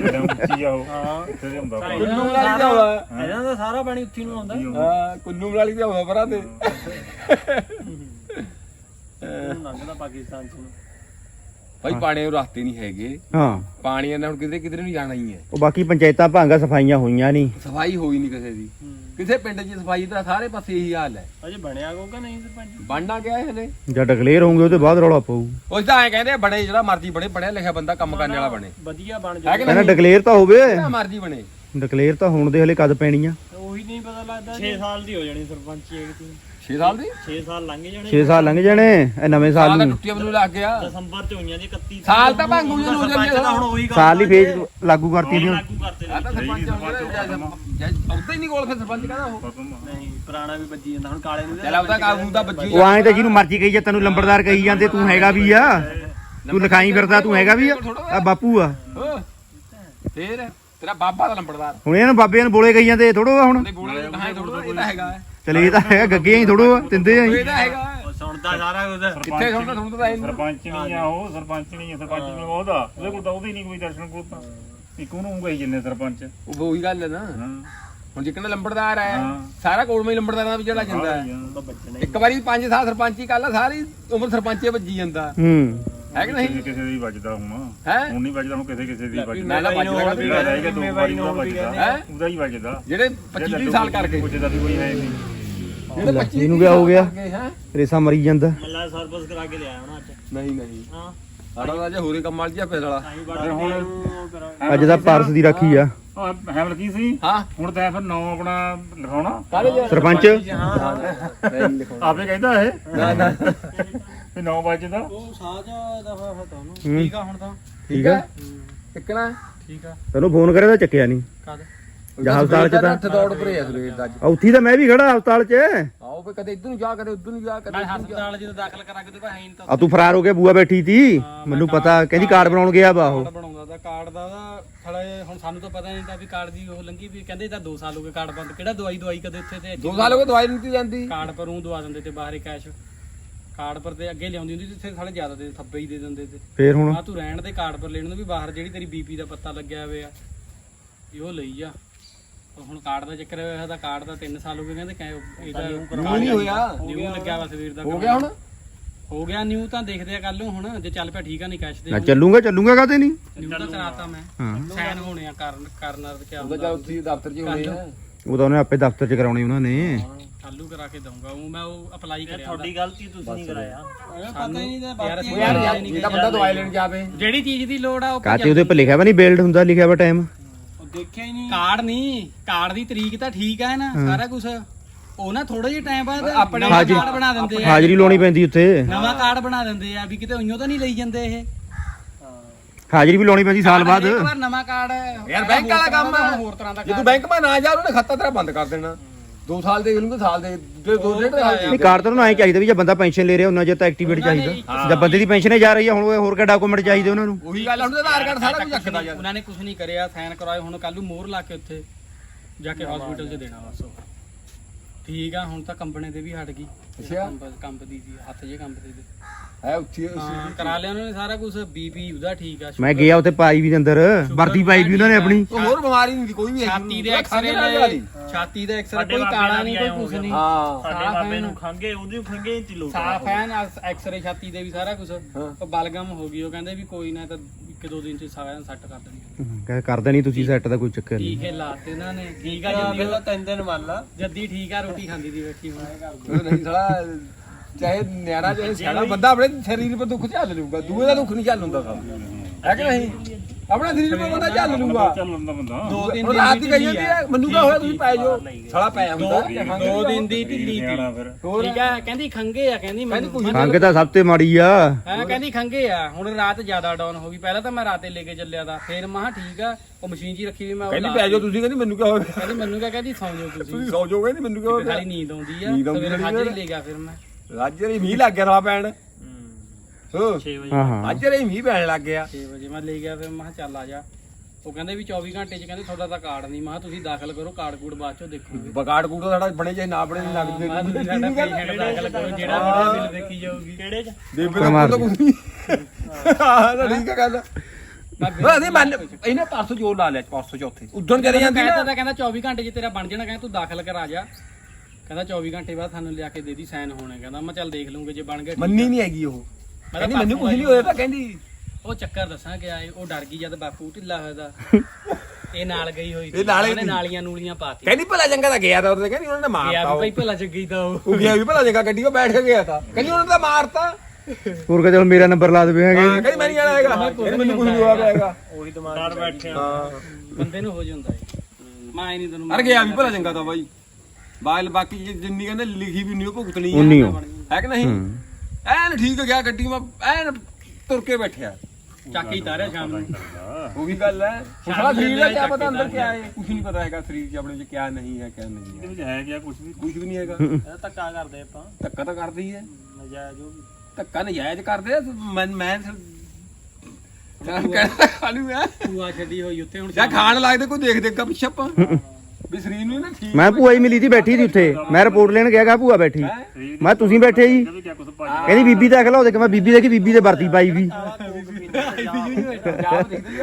ਜਿਹੜਾ ਉੱਚੀ ਆ ਉਹ ਹਾਂ। ਕਿੱਥੇ ਦੇ ਹੁੰਦਾ ਕੁੱਲੂ ਮਰਾਲੀ ਦਾ ਆਉਂਦਾ। ਇਹਨਾਂ ਦਾ ਸਾਰਾ ਪਾਣੀ ਉੱਥੀ ਨੂੰ ਆਉਂਦਾ। ਹਾਂ ਕੁੱਲੂ ਮਰਾਲੀ ਦਾ ਆਉਂਦਾ ਪਰਾਂ ਤੇ। ਲੰਘਦਾ ਪਾਕਿਸਤਾਨ ਚ। ਨੂੰ ਭਾਈ ਪਾਣੀ ਨੂੰ ਰਸਤੇ ਨਹੀਂ ਹੈਗੇ। ਹਾਂ। ਪਾਣੀ ਇਹਨਾਂ ਹੁਣ ਕਿਧਰੇ ਕਿਧਰੇ ਨੂੰ ਜਾਣਾ ਹੀ ਹੈ। ਉਹ ਬਾਕੀ ਪੰਚਾਇਤਾਂ ਭਾਂਗਾ ਸਫਾਈਆਂ ਹੋਈਆਂ ਨਹੀਂ। ਸਫ਼ਾਈ ਹੋਈ ਨਹੀਂ ਕਿਸੇ ਦੀ। ਕਿਸੇ ਪਿੰਡ 'ਚ ਸਫ਼ਾਈ ਦਾ ਸਾਰੇ ਪਾਸੇ ਇਹੀ ਹਾਲ ਹੈ। ਅਜੇ ਬਣਿਆ ਕੋਗਾ ਨਹੀਂ ਸਰਪੰਚ? ਬਣਨਾ ਗਿਆ ਹਲੇ ਜਦ ਡਿਕਲੇਅਰ ਹੋਣਗੇ ਉਹਦੇ ਬਾਅਦ ਰੌਲਾ ਪਊ। ਉਸ ਤਾਂ ਐ ਕਹਿੰਦੇ ਆ, ਬਣੇ ਜਿਹੜਾ ਮਰਜ਼ੀ ਬਣੇ ਪੜਿਆ ਲਿਖਿਆ ਬੰਦਾ ਕੰਮ ਕਰਨ ਵਾਲਾ ਬਣੇ। ਵਧੀਆ ਬਣ ਹੈ ਜਾ ਕਿ ਨਹੀਂ? ਡਿਕਲੇਅਰ ਤਾਂ ਹੋਵੇ। ਜਿਹੜਾ ਮਰਜ਼ੀ ਬਣੇ। ਡਿਕਲੇਅਰ ਤਾਂ ਹੋਣ ਦੇ ਹਲੇ ਕਦ ਪੈਣੀ ਆ ਉਹੀ ਨਹੀਂ ਪਤਾ ਲੱਗਦਾ 6 ਸਾਲ ਦੀ ਹੋ ਜਾਣੀ ਸਰਪੰਚੀ ਇੱਕ 6 ਸਾਲ ਦੀ? 6 ਸਾਲ ਲੰਘ ਜਾਣੇ। 6 ਸਾਲ ਲੰਘ ਜਾਣੇ ਇਹ ਨਵੇਂ ਸਾਲ ਸਾਲ ਦਾ ਨੂੰ। ਟੁੱਟੀਆਂ ਮੈਨੂੰ ਲੱਗ ਗਿਆ। ਦਸੰਬਰ ਚ ਹੋਈਆਂ ਜੀ 31 ਸਾਲ। ਤਾਂ ਭਾਂਗੂ ਨੂੰ ਹੋ ਜਾਂਦੀ ਸਰਪੰਚ ਤਾਂ ਹੁਣ ਉਹੀ ਸਾਲ ਹੀ ਫੇਜ ਲਾਗੂ ਕਰਤੀ ਸੀ ਲਾਗੂ ਕਰਤੇ ਆ ਤਾਂ ਸਰਪੰਚ ਉੱਤੇ ਹੀ ਨਹੀਂ ਕੋਲ ਫਿਰ ਸਰਪੰਚ ਕਹਿੰਦਾ ਉਹ? ਨਹੀਂ ਪੁਰਾਣਾ ਵੀ ਵੱਜੀ ਜਾਂਦਾ ਹੁਣ ਕਾਲੇ ਨੂੰ ਚੱਲ ਆਪਦਾ ਦਾ ਬੱਜੀ ਉਹ ਐਂ ਤਾਂ ਜਿਹਨੂੰ ਮਰਜ਼ੀ ਕਹੀ ਜਾ ਤੈਨੂੰ ਲੰਬੜਦਾਰ ਕਹੀ ਜਾਂਦੇ ਤੂੰ ਹੈਗਾ ਵੀ ਆ। ਤੂੰ ਲਿਖਾਈ ਫਿਰਦਾ ਤੂੰ ਹੈਗਾ ਵੀ ਆ। ਆ ਬਾਪੂ ਆ। ਫੇਰ ਤੇਰਾ ਬਾਬਾ ਦਾ ਲੰਬੜਦਾਰ। ਹੁਣ ਇਹਨਾਂ ਬਾਬਿਆਂ ਨੂੰ ਬੋਲੇ ਕਹੀ ਜਾਂਦੇ ਥੋੜੋ ਆ ਹੁਣ। ਉਹਦੇ ਬੋਲੇ ਕਹਾਂ ਥੋੜਾ ਇਹ ਤਾਂ ਹੈਗਾ ਚਲੇ ਇਹ ਤਾਂ ਹੈਗਾ ਗੱਗੇ ਹੀ ਥੋੜੋ ਆ ਤਿੰਦੇ ਆ ਇਹ ਤਾਂ ਹੈਗਾ। ਸੁਣਦਾ ਸਾਰਾ ਕੁਝ। ਕਿੱਥੇ ਸੁਣਦਾ ਸੁਣਦਾ ਤਾਂ ਇਹਨੂੰ ਸਰਪੰਚ ਨਹੀਂ ਆ ਉਹ ਸਰਪੰਚ ਨਹੀਂ ਆ ਸਰਪੰਚ ਨਹੀਂ ਉਹਦਾ। ਉਹਦੇ ਕੋਲ ਤਾਂ ਉਹਦੀ ਨਹੀਂ ਕੋਈ ਦਰਸ਼ਨ ਕੋਲ ਤਾਂ ਇੱਕ ਉਹਨੂੰ ਗਈ ਜਿੰਨੇ ਸਰਪੰਚ। ਉਹ ਉਹੀ ਗੱਲ ਹੈ ਨਾ। ਹਾਂ। ਹੁਣ ਜਿੱਕਣ ਲੰਬੜਦਾਰ ਹੈ ਹਾਂ। ਸਾਰਾ ਕੋਲਮੇ ਲੰਬੜਦਾਰਾਂ ਵਿੱਚ ਜਿਹੜਾ ਜਾਂਦਾ ਹੈ। ਇੱਕ ਵਾਰੀ 5 ਸਾਲ ਸਰਪੰਚੀ ਕਰ ਲਾ ਸਾਰੀ ਉਮਰ ਸਰਪੰਚੇ ਵੱਜੀ ਜਾਂਦਾ। ਹੂੰ। ਹੈ ਕਿ ਨਹੀਂ? ਕਿਸੇ ਕਿਸੇ ਦੀ ਵੱਜਦਾ ਹੁਣ। ਹੈ? ਹੁਣ ਨਹੀਂ ਵੱਜਦਾ ਹੁਣ ਕਿਸੇ ਕਿਸੇ ਦੀ ਵੱਜਦਾ। ਵੱਜਦਾ ਜਿਹੜਾ ਰਹਿ ਗਿਆ ਦੋ ਵਾਰੀ ਦਾ ਵੀ ਵੱਜਦਾ। ਹੈ ਉਹਦਾ ਹੀ ਵੱਜਦਾ। ਜਿਹੜੇ 25 30 ਸਾਲ ਕਰਕੇ। ਪੁੱਛਦਾ ਵੀ ਕੋਈ ਹੈ ਨਹੀਂ। ਜਿਹੜੇ 25 ਇਹਨੂੰ ਕਿਆ ਹੋ ਗਿਆ? ਹੈ? ਰੇਸਾ ਮਰੀ ਜਾਂਦਾ। ਮੱਲਾ ਸਰਵਿਸ ਕਰਾ ਕੇ ਲਿਆਇਆ ਹੁਣ ਅੱਜ। ਨਹੀਂ ਨਹੀਂ। ਹਾਂ। ਸਾਡਾ ਤਾਂ ਜੇ ਹੋਰੇ ਕੰਮ ਵਾਲ ਜਿਹਾ ਫੇਰ ਵਾਲਾ। ਅਸੀਂ ਹੁਣ ਅੱਜ ਦਾ ਪਾਰਸ ਦੀ ਰਾਖੀ ਆ। ਹੈਮਲ ਕੀ ਸੀ? ਹਾਂ। ਹੁਣ ਤਾਂ ਫਿਰ ਨੌ ਆਪਣਾ ਲਿਖਾਉਣਾ। ਸਰਪੰਚ ਨਹੀਂ ਲਿਖਾਉਣਾ? ਆਪੇ ਕਹਿੰਦਾ ਇਹ। ਨਾ ਨਾ। ਵੀ 9 ਵਜੇ ਦਾ ਉਹ ਸਾਜ ਦਾ ਫਿਰ ਤੁਹਾਨੂੰ ਹੂੰ। ਠੀਕ ਆ ਹੁਣ ਤਾਂ। ਠੀਕ ਆ? ਟਿਕਣਾ ਠੀਕ ਆ। ਤੈਨੂੰ ਫੋਨ ਕਰਿਆ ਤਾਂ ਚੱਕਿਆ ਨਹੀਂ ਕਦ ਜਾਂ ਹਸਪਤਾਲ ਚ ਤਾਂ। ਹੱਥ ਦੌੜ ਪਰੇ ਆ ਸਵੇਰ ਦਾ ਅੱਜ। ਆ ਉੱਥੀ ਤਾਂ ਮੈਂ ਵੀ ਖੜਾ ਹਸਪਤਾਲ 'ਚ। ਆਓ ਫੇ ਕਦੇ ਇੱਧਰ ਨੂੰ ਜਾ ਕਦੇ ਉੱਧਰ ਨੂੰ ਜਾ ਕਦੇ ਮੈਂ ਇੱਧਰ ਨੂੰ ਜਾ। ਹਸਪਤਾਲ ਜਦੋਂ ਦਾਖਲ ਕਰਾਂਗੇ ਤੇ ਭਾਈ ਤਾਂ ਆ ਤੂੰ ਫਰਾਰ ਹੋ ਕੇ ਬੂਆ ਬੈਠੀ ਤੀ। ਮੈਨੂੰ ਪਤਾ ਕਹਿੰਦੀ ਕਾਰਡ ਬਣਾਉਣ ਗਿਆ ਵਾ ਉਹ। ਕਾਰਡ ਬਣਾਉਂਦਾ ਤਾਂ ਕਾਰਡ ਦਾ ਉਹਦਾ ਥੜਾ ਹੁਣ ਸਾਨੂੰ ਤਾਂ ਪਤਾ ਨਹੀਂ ਤਾਂ ਵੀ ਕਾਰਡ ਦੀ ਉਹ ਲੰਗੀ ਵੀ ਕਹਿੰਦੇ ਤਾਂ 2 ਸਾਲ ਹੋ ਗਏ ਕਾਰਡ ਬੰਦ। ਕਿਹੜਾ ਦਵਾਈ ਦਵਾਈ ਕਦੇ ਉੱਥੇ ਤੇ ਦੋ ਸਾਲ ਹੋ ਗਏ ਦਵਾਈ ਨਹੀਂ ਦਿੱਤੀ ਜਾਂਦੀ। ਕਾਰਡ ਪਰ ਉਹ ਦਵਾ ਦਿੰਦੇ ਤੇ ਬਾਹਰ ਹੀ ਕੈਸ਼ ਕਾਰਡ ਪਰ ਤੇ ਅੱਗੇ ਲਿਆਉਂਦੀ ਹੁੰਦੀ ਸੀ ਇੱਥੇ ਥੋੜੇ ਜ਼ਿਆਦਾ ਦੇ ਥੱਬੇ ਹੀ ਦੇ ਦਿੰਦੇ ਤੇ। ਫੇਰ ਹੁਣ? ਆ ਤੂੰ ਰਹਿਣ ਦੇ ਕਾਰਡ ਪਰ ਲੈਣ ਨੂੰ ਵੀ ਬਾਹਰ ਜਿਹੜੀ ਤੇਰੀ ਬੀਪੀ ਦਾ ਪੱਤਾ ਲੱਗਿਆ ਹੋਇਆ ਵੀ ਉਹ ਲਈ ਆ। ਉਹ ਹੁਣ ਕਾਰਡ ਦਾ ਚੱਕਰ ਹੋਇਆ ਤਾਂ ਕਾਰਡ ਦਾ 3 ਸਾਲ ਹੋ ਗਏ ਕਹਿੰਦੇ ਕੈ ਇਹਦਾ ਨਿਊ ਨਹੀਂ ਹੋਇਆ ਨਿਊ ਲੱਗਿਆ ਵਾ ਸਵੇਰ ਦਾ ਹੋ ਗਿਆ ਹੁਣ? ਹੋ ਗਿਆ ਨਿਊ ਤਾਂ ਦੇਖਦੇ ਆ ਕੱਲ ਨੂੰ ਹੁਣ ਜੇ ਚੱਲ ਪਿਆ ਠੀਕ ਆ ਨਹੀਂ ਕੈਸ਼ ਦੇ ਮੈਂ ਚੱਲੂਗਾ ਚੱਲੂਗਾ ਕਾਤੇ ਨਹੀਂ? ਨਿਊ ਤਾਂ ਕਰਾਤਾ ਮੈਂ। ਹਾਂ। ਸਾਈਨ ਹੋਣੇ ਆ ਕਰਨ ਕਰਨਰ ਤੇ ਕਿਆ ਉਹਦਾ ਜਾ ਉੱਥੇ ਦਫ਼ਤਰ 'ਚ ਹੋਣੇ ਆ। ਉਹ ਤਾਂ ਉਹਨੇ ਆਪੇ ਦਫ਼ਤਰ 'ਚ ਕਰਾਉਣੀ ਉਹਨਾਂ ਨੇ। ਚਾਲੂ ਕਰਾ ਕੇ ਦਊਂਗਾ ਉਹ ਮੈਂ ਉਹ ਅਪਲਾਈ ਕਰਿਆ ਤੁਹਾਡੀ ਗਲਤੀ ਤੁਸੀਂ ਨਹੀਂ ਕਰਾਇਆ। ਪਤਾ ਹੀ ਨਹੀਂ ਤਾਂ ਉਹ ਯਾਰ ਜਿਹੜਾ ਬੰਦਾ ਦਵਾਈ ਲੈਣ ਜਾਵੇ ਜਿਹੜੀ ਚੀਜ਼ ਦੀ ਲੋੜ ਆ ਉਹ ਕਾਤੇ ਉਹਦੇ ਉੱਪਰ ਲਿਖਿਆ ਵਾ ਨਹੀਂ ਬੇਲਡ ਹੁੰਦਾ ਲਿਖਿਆ ਵਾ ਟਾਈਮ ਉਹ ਦੇਖਿਆ ਹੀ ਨਹੀਂ। ਕਾਰਡ ਨਹੀਂ ਕਾਰਡ ਦੀ ਤਰੀਕ ਤਾਂ ਠੀਕ ਆ ਨਾ ਸਾਰਾ ਕੁਝ ਉਹ ਨਾ ਥੋੜਾ ਜਿਹਾ ਟਾਈਮ ਬਾਅਦ ਆਪਣੇ ਕਾਰਡ ਬਣਾ ਦਿੰਦੇ ਆ। ਹਾਜ਼ਰੀ ਲਾਉਣੀ ਪੈਂਦੀ ਉੱਥੇ। ਨਵਾਂ ਕਾਰਡ ਬਣਾ ਦਿੰਦੇ ਆ ਵੀ ਕਿਤੇ ਉਈਓ ਤਾਂ ਨਹੀਂ ਲਈ ਜਾਂਦੇ ਇਹ। ਹਾਜ਼ਰੀ ਵੀ ਲਾਉਣੀ ਪੈਂਦੀ ਸਾਲ ਬਾਅਦ। ਇੱਕ ਵਾਰ ਨਵਾਂ ਕਾਰਡ ਯਾਰ ਬੈਂਕ ਵਾਲਾ ਕੰਮ ਆ। ਹੋਰ ਤਰ੍ਹਾਂ ਦਾ ਜੇ ਤੂੰ ਬੈਂਕ ਮਾ ਨਾ ਜਾ ਉਹਨੇ ਖਾਤਾ ਤੇਰਾ ਬੰਦ ਕਰ ਦੇਣਾ। 2 ਸਾਲ ਦੇ ਲੂੰਗੇ ਸਾਲ ਦੇ ਜੇ ਦੋ ਡੇਢ ਸਾਲ ਨਹੀਂ ਕਾਰਡ ਤਾਂ ਉਹਨੂੰ ਐਂ ਚਾਹੀਦਾ ਵੀ ਜੇ ਬੰਦਾ ਪੈਨਸ਼ਨ ਲੈ ਰਿਹਾ ਉਹਨਾਂ ਜੇ ਤਾਂ ਐਕਟੀਵੇਟ ਚਾਹੀਦਾ। ਜਦ ਬੰਦੇ ਦੀ ਪੈਨਸ਼ਨ ਜਾ ਰਹੀ ਆ ਹੁਣ ਉਹ ਹੋਰ ਕਿਆ ਡਾਕੂਮੈਂਟ ਚਾਹੀਦੇ ਉਹਨਾਂ ਨੂੰ? ਉਹੀ ਗੱਲ ਹੁਣ ਤਾਂ ਆਧਾਰ ਕਾਰਡ ਸਾਰਾ ਕੁਝ ਚੱਕਦਾ ਯਾਰ। ਉਹਨਾਂ ਨੇ ਕੁਝ ਨਹੀਂ ਕਰਿਆ ਸਾਈਨ ਕਰਵਾਏ ਹੁਣ ਕੱਲ ਨੂੰ ਮੋਹਰ ਲਾ ਕੇ ਉੱਥੇ ਜਾ ਕੇ ਹਸਪੀਟਲ 'ਚ ਦੇਣਾ ਬਸ ਉਹ। ਠੀਕ ਆ ਹੁਣ ਤਾਂ ਕੰਪਨੀ ਤੇ ਵੀ ਹਟ ਗਈ। ਅੱਛਾ। ਕੰਬ- ਕੰਬਦੀ ਸੀ ਹੱਥ ਜੇ ਕੰਬਦੇ ਤੇ ਹੈ ਉੱਥੇ ਹਾਂ ਕਰਾ ਲਿਆ ਉਹਨਾਂ ਨੇ ਸਾਰਾ ਕੁਝ ਬੀਪੀ ਉਹਦਾ ਠੀਕ ਆ ਮੈਂ ਗਿਆ ਉੱਥੇ ਪਾਈ ਵੀ ਦੇ ਅੰਦਰ ਵਰਦੀ ਪਾਈ ਵੀ ਉਹਨਾਂ ਨੇ ਆਪਣੀ। ਉਹ ਹੋਰ ਬਿਮਾਰੀ ਨਹੀਂ ਕੋਈ ਵੀ ਛਾਤੀ ਦੇ ਐਕਸਰੇ ਲਏ ਛਾਤੀ ਦਾ ਐਕਸਰੇ ਕੋਈ ਕਾਲਾ ਨਹੀਂ ਕੋਈ ਕੁਝ ਨਹੀਂ। ਹਾਂ। ਸਾਡੇ ਬਾਬੇ ਹੈ ਨੂੰ ਨਾ। ਖੰਗੇ ਉਹਦੀ ਖੰਗੇ ਚ ਲੋਕ ਸਾਫ਼ ਹੈ ਨਾ ਐਕਸਰੇ ਛਾਤੀ ਦੇ ਵੀ ਸਾਰਾ ਕੁਝ ਉਹ ਬਲਗਮ ਹੋ ਗਈ ਉਹ ਕਹਿੰਦੇ ਵੀ ਕੋਈ ਨਾ ਤਾਂ ਇੱਕ ਦੋ ਦਿਨ ਚ ਸਾਰਿਆਂ ਸੱਟ ਕਰ ਦੇਣੀ ਕਹਿੰਦੇ ਕਰਦੇ ਨਹੀਂ ਤੁਸੀਂ ਸੈੱਟ ਦਾ ਕੋਈ ਚੱਕਰ ਨਹੀਂ। ਟੀਕੇ ਲਾਤੇ ਉਹਨਾਂ ਨੇ। ਠੀਕ ਆ ਜਾਂ ਜੱਦੀ ਫਿਰ ਤਾਂ ਤਿੰਨ ਦਿਨ ਮੰਨ ਲਾ। ਜੱਦੀ ਠੀਕ ਆ ਰੋਟੀ ਖਾਂਦੀ ਦੀ ਬੈਠੀ ਹੁਣ। ਉਹ ਨਹੀਂ ਸਾਲਾ ਚਾਹੇ ਨਿਆਰਾ ਚਾਹੇ ਸਿਆਣਾ ਬੰਦਾ ਆਪਣੇ ਸਰੀਰ 'ਤੇ ਦੁੱਖ ਝੱਲ ਲੂਗਾ ਦੂਏ ਦਾ ਦੁੱਖ ਨਹੀਂ ਝੱਲ ਹੁੰਦਾ ਸਾਲਾ ਹੈ ਕਿ ਨਹੀਂ? ਆਪਣਾ ਸਰੀਰ 'ਤੇ ਬੰਦਾ ਝੱਲ ਲੂਗਾ ਚੱਲ ਲੰਦਾ ਬੰਦਾ। ਦੋ ਦਿਨ ਹੁਣ ਰਾਤ ਦੀ ਕਹੀ ਜਾਂਦੀ ਹੈ ਮੈਨੂੰ ਕਾ ਹੋਇਆ ਤੁਸੀਂ ਪੈ ਜਾਓ ਸਾਲਾ ਪੈ ਹੁੰਦਾ ਦੋ ਦਿਨ ਦੀ ਢਿੱਲੀ ਤੀ ਨਿਆਣਾ ਫਿਰ। ਠੀਕ ਆ ਕਹਿੰਦੀ ਖੰਗੇ ਆ ਕਹਿੰਦੀ ਮੈਨੂੰ। ਖੰਗ ਤਾਂ ਸਭ ਤੇ ਮਾੜੀ ਆ। ਹਾਂ ਕਹਿੰਦੀ ਖੰਗੇ ਆ ਹੁਣ ਰਾਤ ਜ਼ਿਆਦਾ ਡਾਊਨ ਹੋ ਗਈ। ਪਹਿਲਾਂ ਤਾਂ ਮੈਂ ਰਾਤੇ ਲੈ ਕੇ ਚੱਲਿਆ ਦਾ ਫਿਰ ਮਹਾ ਠੀਕ ਆ ਉਹ ਮਸ਼ੀਨ 'ਚ ਹੀ ਰੱਖੀ ਵੀ ਮੈਂ ਕਹਿੰਦੀ ਪੈ ਜਾਓ ਤੁਸੀਂ ਕਹਿੰਦੀ ਮੈਨੂੰ ਕਿਆ ਹੋਇਆ? ਕਹਿੰਦੀ ਮੈਨੂੰ ਕਿਹਾ ਕਹਿੰਦੀ ਸੌਂ ਜਾਓ ਤੁਸੀਂ ਸੌ ਜਾਓ ਕਹਿੰਦੀ ਮੈਨੂੰ ਤੇ ਹੋਇਆ? ਖਾਲੀ ਨੀਂਦ ਆਉਂਦੀ ਆ। ਨੀਂਦ ਆਉਂਦੀ ਸਵੇਰੇ ਹਾਜ਼ਰੀ ਆ। ਲੈ ਗਿਆ ਫਿਰ ਮੈਂ। ਰਾਜੇ ਦੇ ਮੀਂਹ ਲੱਗ ਗਿਆ ਰਾ ਪੈਣ। ਹੋ। 6 ਵਜੇ। ਹਾਂ ਹਾਂ। ਅੱਜ ਰੇ ਮੀਂਹ ਪੈਣ ਲੱਗ ਗਿਆ। 6 ਵਜੇ ਮੈਂ ਲੈ ਗਿਆ ਫਿਰ ਮੈਂ ਕਿਹਾ ਚੱਲ ਆ ਜਾ। ਉਹ ਕਹਿੰਦੇ ਵੀ 24 ਘੰਟੇ 'ਚ ਕਹਿੰਦੇ ਤੁਹਾਡਾ ਤਾਂ ਕਾਰਡ ਨਹੀਂ। ਮੈਂ ਕਿਹਾ ਤੁਸੀਂ ਦਾਖਲ ਕਰੋ ਕਾਰਡ ਕੂਡ ਬਾਅਦ 'ਚੋਂ ਦੇਖੋਗੇ। ਬਗਾੜ ਕੂੜ ਸਾਡਾ ਬਣੇ ਚਾਹੇ ਨਾ ਬਣੇ ਲੱਗ ਮੈਂ ਕਿਹਾ ਤੁਸੀਂ ਸਾਡਾ ਪੇਸ਼ੈਂਟ ਦਾਖਲ ਕਰੋ ਜਿਹੜਾ ਮੇਰਾ ਬਿੱਲ ਦੇਖੀ ਜਾਊਗੀ। ਕਿਹੜੇ ਚ? ਦੇਵੇ ਦਾ ਤਾਂ ਕੁਝ ਨਹੀਂ। ਹਾਂ ਤਾਂ ਠੀਕ ਹੈ ਗੱਲ। ਮੈਂ ਬਸ ਮੰਨ ਇਹਨੇ ਪਰਸੋਂ ਜੋਰ ਲਾ ਲਿਆ ਪਰਸੋਂ ਚੌਥੇ। ਉਦੋਂ ਚਲੇ ਜਾਂਦੀ ਕਹਿੰਦਾ ਨਾ। ਤਾਂ ਕਹਿੰਦਾ 24 ਘੰਟੇ 'ਚ ਤੇਰਾ ਬਣ ਜਾਣਾ ਕਹਿੰਦਾ ਤੂੰ ਦਾਖਲ ਕਰਾ ਜਾ। ਕਹਿੰਦਾ 24 ਘੰਟੇ ਬਾਅਦ ਤੁਹਾਨੂੰ ਲਿਆ ਕੇ ਦੇ ਦੀ ਸਾਈਨ ਹੋਣੇ ਕਹਿੰਦਾ ਮੈਂ ਚੱਲ ਦੇਖ ਲੂੰਗੇ ਜੇ ਬਣ ਗਿਆ ਠੀਕ ਮੰਨੀ ਨਹੀਂ ਹੈਗੀ ਉਹ। ਮੈਂ ਕਹਿੰਦੀ ਤਾਂ ਮੈਨੂੰ ਕੁਝ ਨਹੀਂ ਹੋਇਆ ਤਾਂ ਕਹਿੰਦੀ। ਉਹ ਚੱਕਰ ਦੱਸਾਂ ਕਿ ਆਏ ਉਹ ਡਰ ਗਈ ਜਦ ਬਾਪੂ ਢਿੱਲਾ ਹੋਇਆ ਦਾ ਇਹ ਨਾਲ ਗਈ ਹੋਈ ਇਹ ਨਾਲੇ ਉਹਨੇ। ਨਾਲੀਆਂ ਨੂਲੀਆਂ ਪਾਤੀ ਕਹਿੰਦੀ ਭਲਾ ਚੰਗਾ ਤਾਂ ਗਿਆ ਤਾਂ ਉਹਦੇ ਕਹਿੰਦੀ ਉਹਨਾਂ ਨੇ ਗਿਆ ਮਾਰਤਾ ਵੀ ਭਾਈ ਉਹ। ਭਲਾ ਜੱਗੀ ਤਾਂ ਉਹ। ਉਹ ਗਿਆ ਵੀ ਭਲਾ ਚੰਗਾ ਗੱਡੀ 'ਤੇ ਬੈਠ ਕੇ ਗਿਆ ਤਾਂ। ਕਹਿੰਦੀ ਉਹਨਾਂ ਨੇ ਤਾਂ ਮਾਰਤਾ। ਹੋਰ ਕਦੇ ਹੁਣ ਮੇਰਾ ਨੰਬਰ ਲਾ ਦੇਵੇ ਹਾਂ ਕਹਿੰਦੀ ਮੈਂ ਨਹੀਂ ਜਾਣਾ ਹੈਗਾ। ਕਹਿੰਦੀ ਮੈਨੂੰ ਕੁਝ ਨਹੀਂ ਹੋਇਆ ਹੈਗਾ। ਉਹੀ ਦਿਮਾਗ ਡਰ ਬੈਠੇ ਹਾਂ ਬੰਦੇ ਨੂੰ ਹੋ ਜਾਂਦਾ ਹੈ ਮੈਂ ਨਹੀਂ ਤੈਨੂੰ ਅਰ ਗਿਆ ਵੀ ਭਲਾ ਚੰਗਾ ਤਾਂ ਬਾਈ। ਬਾਲ ਬਾਕੀ ਜਿ- ਜਿੰਨੀ ਕਹਿੰਦੇ ਲਿਖੀ ਵੀ ਨਹੀਂ ਉਹ ਭੁਗਤਣੀ ਹੈ ਉਨੀ ਓ। ਹੈ ਕਿ ਨਹੀਂ? ਐਨ ਠੀਕ ਗਿਆ ਗੱਡੀ ਮੈਂ ਐਨ ਤੁਰ ਕੇ ਬੈਠਿਆ। ਚੱਕ ਤਾਰਿਆ ਸ਼ਾਮ ਨੂੰ। ਉਹੀ ਗੱਲ ਹੈ। ਹੁਣ ਸਾਲਾ ਸਰੀਰ ਦਾ ਕੀ ਪਤਾ ਅੰਦਰ ਕੀ ਹੈ? ਕੁਝ ਨਹੀਂ ਪਤਾ ਹੈਗਾ ਸਰੀਰ 'ਚ ਆਪਣੇ 'ਚ ਕੀ ਨਹੀਂ ਹੈ ਕੀ ਨਹੀਂ ਇਹਦੇ ਹੈ ਵਿੱਚ ਹੈ ਕਿਆ ਕੁਝ ਵੀ? ਕੁਝ ਵੀ ਨਹੀਂ ਹੈਗਾ। ਇਹਦਾ ਧੱਕਾ ਕਰਦੇ ਆਪਾਂ। ਧੱਕਾ ਤਾਂ ਕਰਦੀ ਹੈ। ਨਜਾਇਜ਼ ਉਹ ਵੀ। ਧੱਕਾ ਨਜਾਇਜ਼ ਕਰਦੇ ਆ, ਮੈਂ ਮੈਂ ਕਹਿੰਦਾ ਖਾਲੂ ਹੈ ਤੂੰ ਛੱਡੀ ਹੋਈ ਉੱਤੇ ਹੁਣ ਜਾਂ ਖਾਣ ਲੱਗਦੇ ਕੋਈ ਦੇਖ ਦੇਖਾ ਪਿੱਛੇ ਆਪਾਂ। ਵੀ ਸਰੀਰ ਨੂੰ ਨਾ ਠੀਕ ਮੈਂ ਭੂਆ ਹੀ ਮਿਲੀ ਸੀ ਬੈਠੀ ਸੀ ਉੱਥੇ। ਮੈਂ ਰਿਪੋਰਟ ਲੈਣ ਗਿਆ ਗਾ ਭੂਆ ਬੈਠੀ। ਮੈਂ ਤੁਸੀਂ ਬੈਠੇ ਜੀ। ਕਹਿੰਦੀ ਬੀਬੀ ਦਾ ਖਲਾਓ ਦੇਖ ਮੈਂ ਬੀਬੀ ਦੇਖੀ ਬੀਬੀ ਦੇ ਵਰਦੀ ਪਾਈ ਵੀ।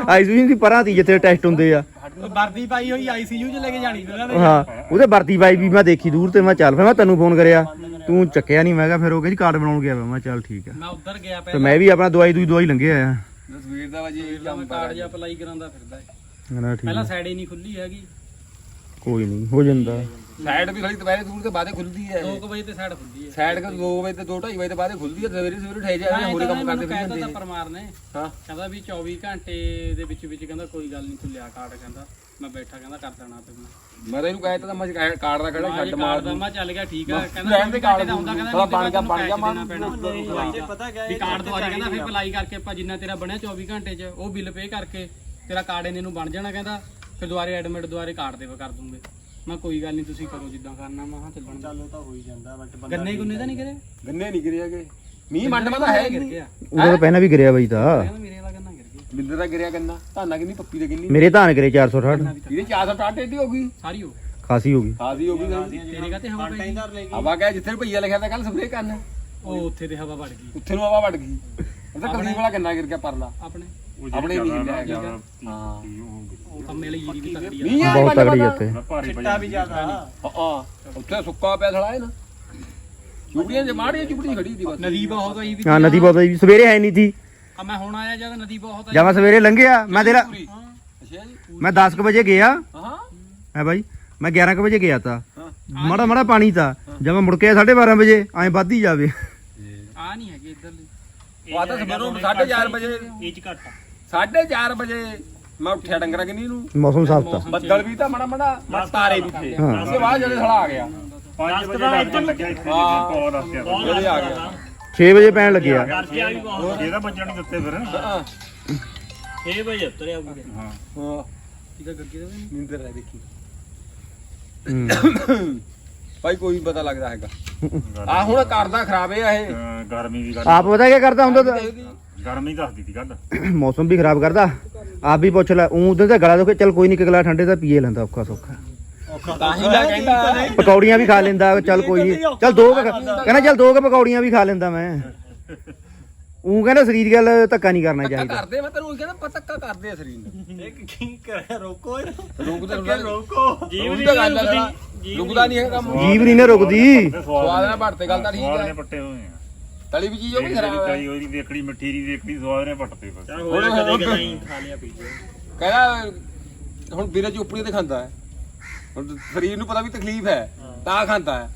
ਆਈਸੀਯੂ ਦੀ ਪਰਾਂ ਤੀ ਜਿੱਥੇ ਟੈਸਟ ਹੁੰਦੇ ਆ। ਵਰਦੀ ਪਾਈ ਹੋਈ ਆਈਸੀਯੂ 'ਚ ਲੈ ਕੇ ਜਾਣੀ ਉਹਨਾਂ ਨੇ। ਹਾਂ ਉਹਦੇ ਵਰਦੀ ਪਾਈ ਵੀ ਮੈਂ ਦੇਖੀ ਦੂਰ ਤੇ ਮੈਂ ਚੱਲ ਫਿਰ ਮੈਂ ਤੈਨੂੰ ਫੋਨ ਕਰਿਆ। ਤੂੰ ਚੱਕਿਆ ਨਹੀਂ ਮੈਂ ਕਿਹਾ ਫਿਰ ਉਹ ਕਹਿੰਦੀ ਕਾਰਡ ਬਣਾਉਣ ਗਿਆ ਮੈਂ ਚੱਲ ਠੀਕ ਆ। ਮੈਂ ਉੱਧਰ ਗਿਆ ਤੇ ਪਹਿਲਾਂ ਮੈਂ ਵੀ ਆਪਣਾ ਦਵਾਈ ਦੂਈ ਦਵਾਈ ਲੰਘਿਆ ਆ ਸਵੇਰ ਦਾ ਵਜੇ ਪਹਿਲਾਂ ਮੈਂ ਕਾਰਡ ਜਿਹਾ ਅਪਲਾਈ ਕਰਾਉਂਦਾ ਫਿਰਦਾ ਹੈ। ਪਹਿਲਾਂ। ਸਾਈਡ ਹੀ ਨਹੀਂ ਖੁੱਲੀ ਹੈਗੀ। ਕੋਈ ਨਹੀਂ ਹੋ ਜਾਂਦਾ। ਸਾਈਡ ਵੀ ਖੜੀ ਦੁਪਹਿਰੇ ਦੂਰ ਤੇ ਬਾਅਦੇ ਖੁੱਲਦੀ ਹੈ। 2 ਵਜੇ ਤੇ ਸਾਈਡ ਖੁੱਲਦੀ ਹੈ। ਸਾਈਡ ਕਿ 2 ਵਜੇ ਤੇ 2:30 ਵਜੇ ਤੇ ਬਾਅਦੇ ਖੁੱਲਦੀ ਹੈ ਸਵੇਰੇ ਸਵੇਰੇ ਠਹਿ ਹਾਂ, ਜਾਂਦੇ ਹੋਰੇ ਕੰਮ ਕਰਦੇ ਕਹਿ ਫਿਰਦੇ ਦਿੱਤਾ ਪਰਮਾਰ ਨੇ। ਹਾਂ। ਕਹਿੰਦਾ ਵੀ 24 ਘੰਟੇ ਦੇ ਵਿੱਚ ਵਿੱਚ ਕਹਿੰਦਾ ਕੋਈ ਗੱਲ ਨਹੀਂ ਤੂੰ ਲਿਆ ਕਾਰਡ ਕਹਿੰਦਾ। ਮੈਂ ਬੈਠਾ ਕਹਿੰਦਾ ਕਰ ਦੇਣਾ ਤੇ ਮੈਂ ਮੈਂ ਇਹਨੂੰ ਕਹਿ ਤਾ ਮੈਂ ਕਾਰਡ ਦਾ ਕਿਹੜਾ ਛੱਡ ਮਾਰ ਦਾ। ਮੈਂ ਚੱਲ ਗਿਆ ਠੀਕ ਆ। ਕਹਿੰਦਾ ਰਹਿਣ ਦੇ 24 ਘੰਟੇ ਕਾਰਡ ਦਾ ਹੁੰਦਾ ਕਹਿੰਦਾ ਬਣ ਗਿਆ ਬਣ ਗਿਆ ਪੈਣਾ। ਪਤਾ ਕਿਆ ਵੀ ਕਾਰਡ ਦੁਆਰੇ ਕਹਿੰਦਾ ਫਿਰ ਅਪਲਾਈ ਕਰਕੇ ਆਪਾਂ ਜਿੰਨਾ ਤੇਰਾ ਬਣਿਆ 24 ਘੰਟੇ 'ਚ ਉਹ ਬਿੱਲ ਪੇ ਕਰਕੇ ਤੇਰਾ ਕਾਰਡ ਇਹਨੇ ਨੂੰ ਬਣ ਜਾਣਾ ਕਹਿੰਦਾ। ਫਿਰ ਦੁਆਰੇ ਐਡਮਿਟ ਦੁਆਰੇ ਕਾਰਡ ਦੇ ਕਰ ਦੂੰਗੇ। ਮੈਂ ਕੋਈ ਗੱਲ ਨਹੀਂ ਤੁਸੀਂ ਕਰੋ ਜਿੱਦਾਂ ਕਰਨਾ ਮੈਂ ਹਾਂ ਚੱਲਣ। ਚੱਲ ਉਹ ਤਾਂ ਹੋ ਹੀ ਜਾਂਦਾ ਬਟ ਬੰਦਾ ਗੰਨੇ ਗੁੰਨੇ ਤਾਂ ਨਹੀਂ ਕਰੇ? ਗੰਨੇ ਨਹੀਂ ਗਿਰੇ ਹੈਗੇ। ਮੀਂਹ ਮੰਡ ਮਾ ਤਾਂ ਹੈ ਗਿਰ ਗਿਰ ਗਿਆ। ਉਹਦਾ ਤਾਂ ਪਹਿਲਾਂ ਵੀ ਗਿਰਿਆ ਬਾਈ ਤਾਂ। ਮੇਰੇ ਵਾਲਾ ਗੰਨਾ ਗਿਰ ਗਿਆ। ਬਿੰਦਰ ਦਾ ਗਿਰਿਆ ਗੰਨਾ। ਧਾਨਾ ਕਿੰਨੀ ਪੱਪੀ ਦੇ ਕਿੰਨੀ ਮੇਰੇ ਧਾਨ ਕਰੇ 460 ਇਹਦੇ 460 ਏਡੀ ਹੋ ਗਈ। ਸਾਰੀ ਹੋ ਖਾਸੀ ਹੋ ਗਈ। ਖਾਦੀ ਹੋ ਗਈ ਤੇਰੇ ਕਹਤੇ ਹਵਾ ਪਈ ਹਵਾ ਕਹਿ ਜਿੱਥੇ ਭਈਆ ਲਿਖਿਆ ਤਾਂ ਕੱਲ ਸਪਰੇ ਕਰਨ। ਉਹ ਉੱਥੇ ਤੇ ਹਵਾ ਵੜ ਗਈ। ਉੱਥੇ ਨੂੰ ਹਵਾ ਵੜ ਗਈ। ਉਹ ਤਾਂ ਕਦੀ ਵਾਲਾ ਗੰਨਾ ਗਿਰ ਗਿਆ ਪਰਲਾ। ਆਪਣੇ। ਆਪਣੇ ਨਹੀਂ ਹਿੱਲਿਆ ਹੈਗਾ ਹਾਂ। ਉਹ ਕੰਮੇ ਵਾਲੀ ਜੀਰੀ ਵੀ ਤਕੜੀ ਆ। ਮੀਂਹ ਆ ਬਹੁਤ ਤਗੜੀ ਆ ਉੱਥੇ ਭਾਰੀ ਚਿੱਟਾ ਵੀ ਜ਼ਿਆਦਾ। ਹਾਂ ਉੱਥੇ ਸੁੱਕਾ ਪਿਆ ਥੜਾ ਹੈ ਨਾ। ਚੁਬੜੀਆਂ ਜੇ ਮਾੜੀਆਂ ਚੁਬੜੀ ਖੜੀ ਦੀ ਬਸ। ਨਦੀ ਬਹੁਤ ਆਈ ਵੀ ਹਾਂ ਨਦੀ ਬਹੁਤ ਆਈ। ਸਵੇਰੇ ਹੈ ਨਹੀਂ ਸੀ। ਆ ਮੈਂ ਹੁਣ ਆਇਆ ਜਦ ਨਦੀ ਬਹੁਤ ਆਈ। ਜਦ ਮੈਂ ਸਵੇਰੇ ਲੰਘਿਆ ਮੈਂ ਤੇਰਾ ਮੈਂ 10 ਕੁ ਵਜੇ ਗਿਆ। ਹਾਂ। ਹੈ ਬਾਈ? ਮੈਂ 11 ਕੁ ਵਜੇ ਗਿਆ ਤਾਂ। ਮਾੜਾ ਮਾੜਾ ਪਾਣੀ ਤਾਂ। ਜਦ ਮੈਂ ਮੁੜ ਕੇ 12:30 ਵਜੇ ਐਂ ਵੱਧ ਹੀ ਜਾਵੇ। ਆ ਨਹੀਂ ਹੈਗੇ ਇੱਧਰ ਉਹ ਆ ਤਾਂ ਸਵੇਰੋਂ 4:30 ਵਜੇ। ਇਹ ਚ ਘੱਟ ਆ। 4:30 ਵਜੇ ਮੈਂ ਉੱਠਿਆ ਡੰਗਰਾ ਕਿੰਨੀ ਨੂੰ। ਮੌਸਮ ਸਾਫ਼ ਤਾਂ। ਬੱਦਲ ਵੀ ਤਾਂ ਮੜਾ ਮੜਾ ਤਾਰੇ ਵੀ ਥੇ ਹਾਂ। ਉਸਕੇ ਬਾਅਦ ਜਦੋਂ ਥੜਾ ਆ ਗਿਆ 5 ਵਜੇ ਲੱਗਣ ਲੱਗਿਆ ਇੱਥੇ ਕੋਲ ਦੱਸਿਆ ਜਿਹੜੇ ਆ। ਗਿਆ। 6 ਵਜੇ ਪੈਣ ਲੱਗਿਆ ਕਰਕੇ ਆ ਵੀ ਬਹੁਤ। ਇਹਦਾ ਬੱਚਾ ਨਹੀਂ ਦਿੱਤੇ ਫਿਰ। ਹਾਂ। 6 ਵਜੇ ਉਤਰਿਆ ਹੋਊਗਾ ਹਾਂ। ਹਾਂ ਇਹਦਾ ਗੱਗੇ ਦਾ ਨਿੰਦਰ ਹੈ ਦੇਖੀ। ਹੂੰ। ਭਾਈ ਕੋਈ ਪਤਾ ਲੱਗਦਾ ਹੈਗਾ। ਆ ਹੁਣ ਕਰਦਾ ਖਰਾਬੇ ਆ ਇਹ। ਅਹ ਗਰਮੀ ਦੀ ਗੱਲ। ਆਪ ਪਤਾ ਕੀ ਕਰਦਾ ਹੁੰਦਾ ਤਾਂ? ਗਰਮੀ ਦੱਸਦੀ ਸੀ ਗੱਲ। ਮੌਸਮ ਵੀ ਖਰਾਬ ਕਰਦਾ। ਆਪ ਵੀ ਪੁੱਛ ਲੈ ਉਹ ਉਧਰ ਤਾਂ ਗਲਾ ਦੁਖੇ ਚੱਲ ਕੋਈ ਨਹੀਂ ਗਲਾ ਠੰਡੇ ਦਾ ਪੀਏ ਲੈਂਦਾ ਔਖਾ ਸੌਖਾ। ਤਾਂ ਹੀ ਮੈਂ ਕਹਿੰਦਾ। ਪਕੌੜੀਆਂ ਵੀ ਖਾ ਲੈਂਦਾ ਚੱਲ ਕੋਈ ਨਹੀਂ ਚੱਲ ਦੋ ਕੁ- ਕਹਿੰਦਾ ਚੱਲ ਦੋ ਕੁ ਪਕੌੜੀਆਂ ਵੀ ਖਾ ਲੈਂਦਾ ਮੈਂ। ਉਹ ਕਹਿੰਦਾ ਸਰੀਰ ਗੱਲ ਧੱਕਾ ਨਹੀਂ ਕਰਨਾ ਧੱਕਾ ਚਾਹੀਦਾ। ਕਰਦੇ ਮੈਂ ਤੈਨੂੰ ਉਹੀ ਕਹਿੰਦਾ ਪਰ ਧੱਕਾ ਕਰਦੇ ਆ ਸਰੀਰ ਨੂੰ। ਇੱਕ ਕੀ ਕਰਿਆ ਰੋਕੋ ਇਹਨੂੰ। ਰੁਕ ਤਾਂ ਰੋਕੋ। ਜੀਵ ਦੀ ਗੱਲ ਰੁਕਦੀ ਆ ਰੁਕਦਾ ਨਹੀਂ ਹੈ ਕੰਮ। ਜੀਵ ਨਹੀਂ ਨਾ ਰੁਕਦੀ। ਸਵਾਦ ਨਾਲ ਭੜਤੇ ਗੱਲ ਤਾਂ ਠੀਕ ਸਵਾਦ ਹੈ। ਨੇ ਪੱਟੇ ਹੋਏ ਆ। ਤਲੀ ਵੀ ਚੀਜ਼ ਉਹ ਵੀ ਖਰਾਬ ਹੈ ਤਲੀ ਹੋਈ ਦੇਖੜੀ ਮਿੱਠੀ ਦੀ ਦੇਖੜੀ ਸਵਾਦ ਨੇ ਪੱਟਦੇ ਬਸ। ਹੋਇਆ ਕਦੇ ਕਦੇ ਹੀ ਖਾ ਲਿਆ ਪੀ ਕਹਿੰਦਾ ਹੁਣ ਬਿਨਾਂ ਚੋਪੜੀ ਤੇ ਖਾਂਦਾ ਹੈ। ਹੁਣ ਸਰੀਰ ਨੂੰ ਪਤਾ ਵੀ ਤਕਲੀਫ ਹੈ ਤਾਂ ਖਾਂਦਾ ਹੈ।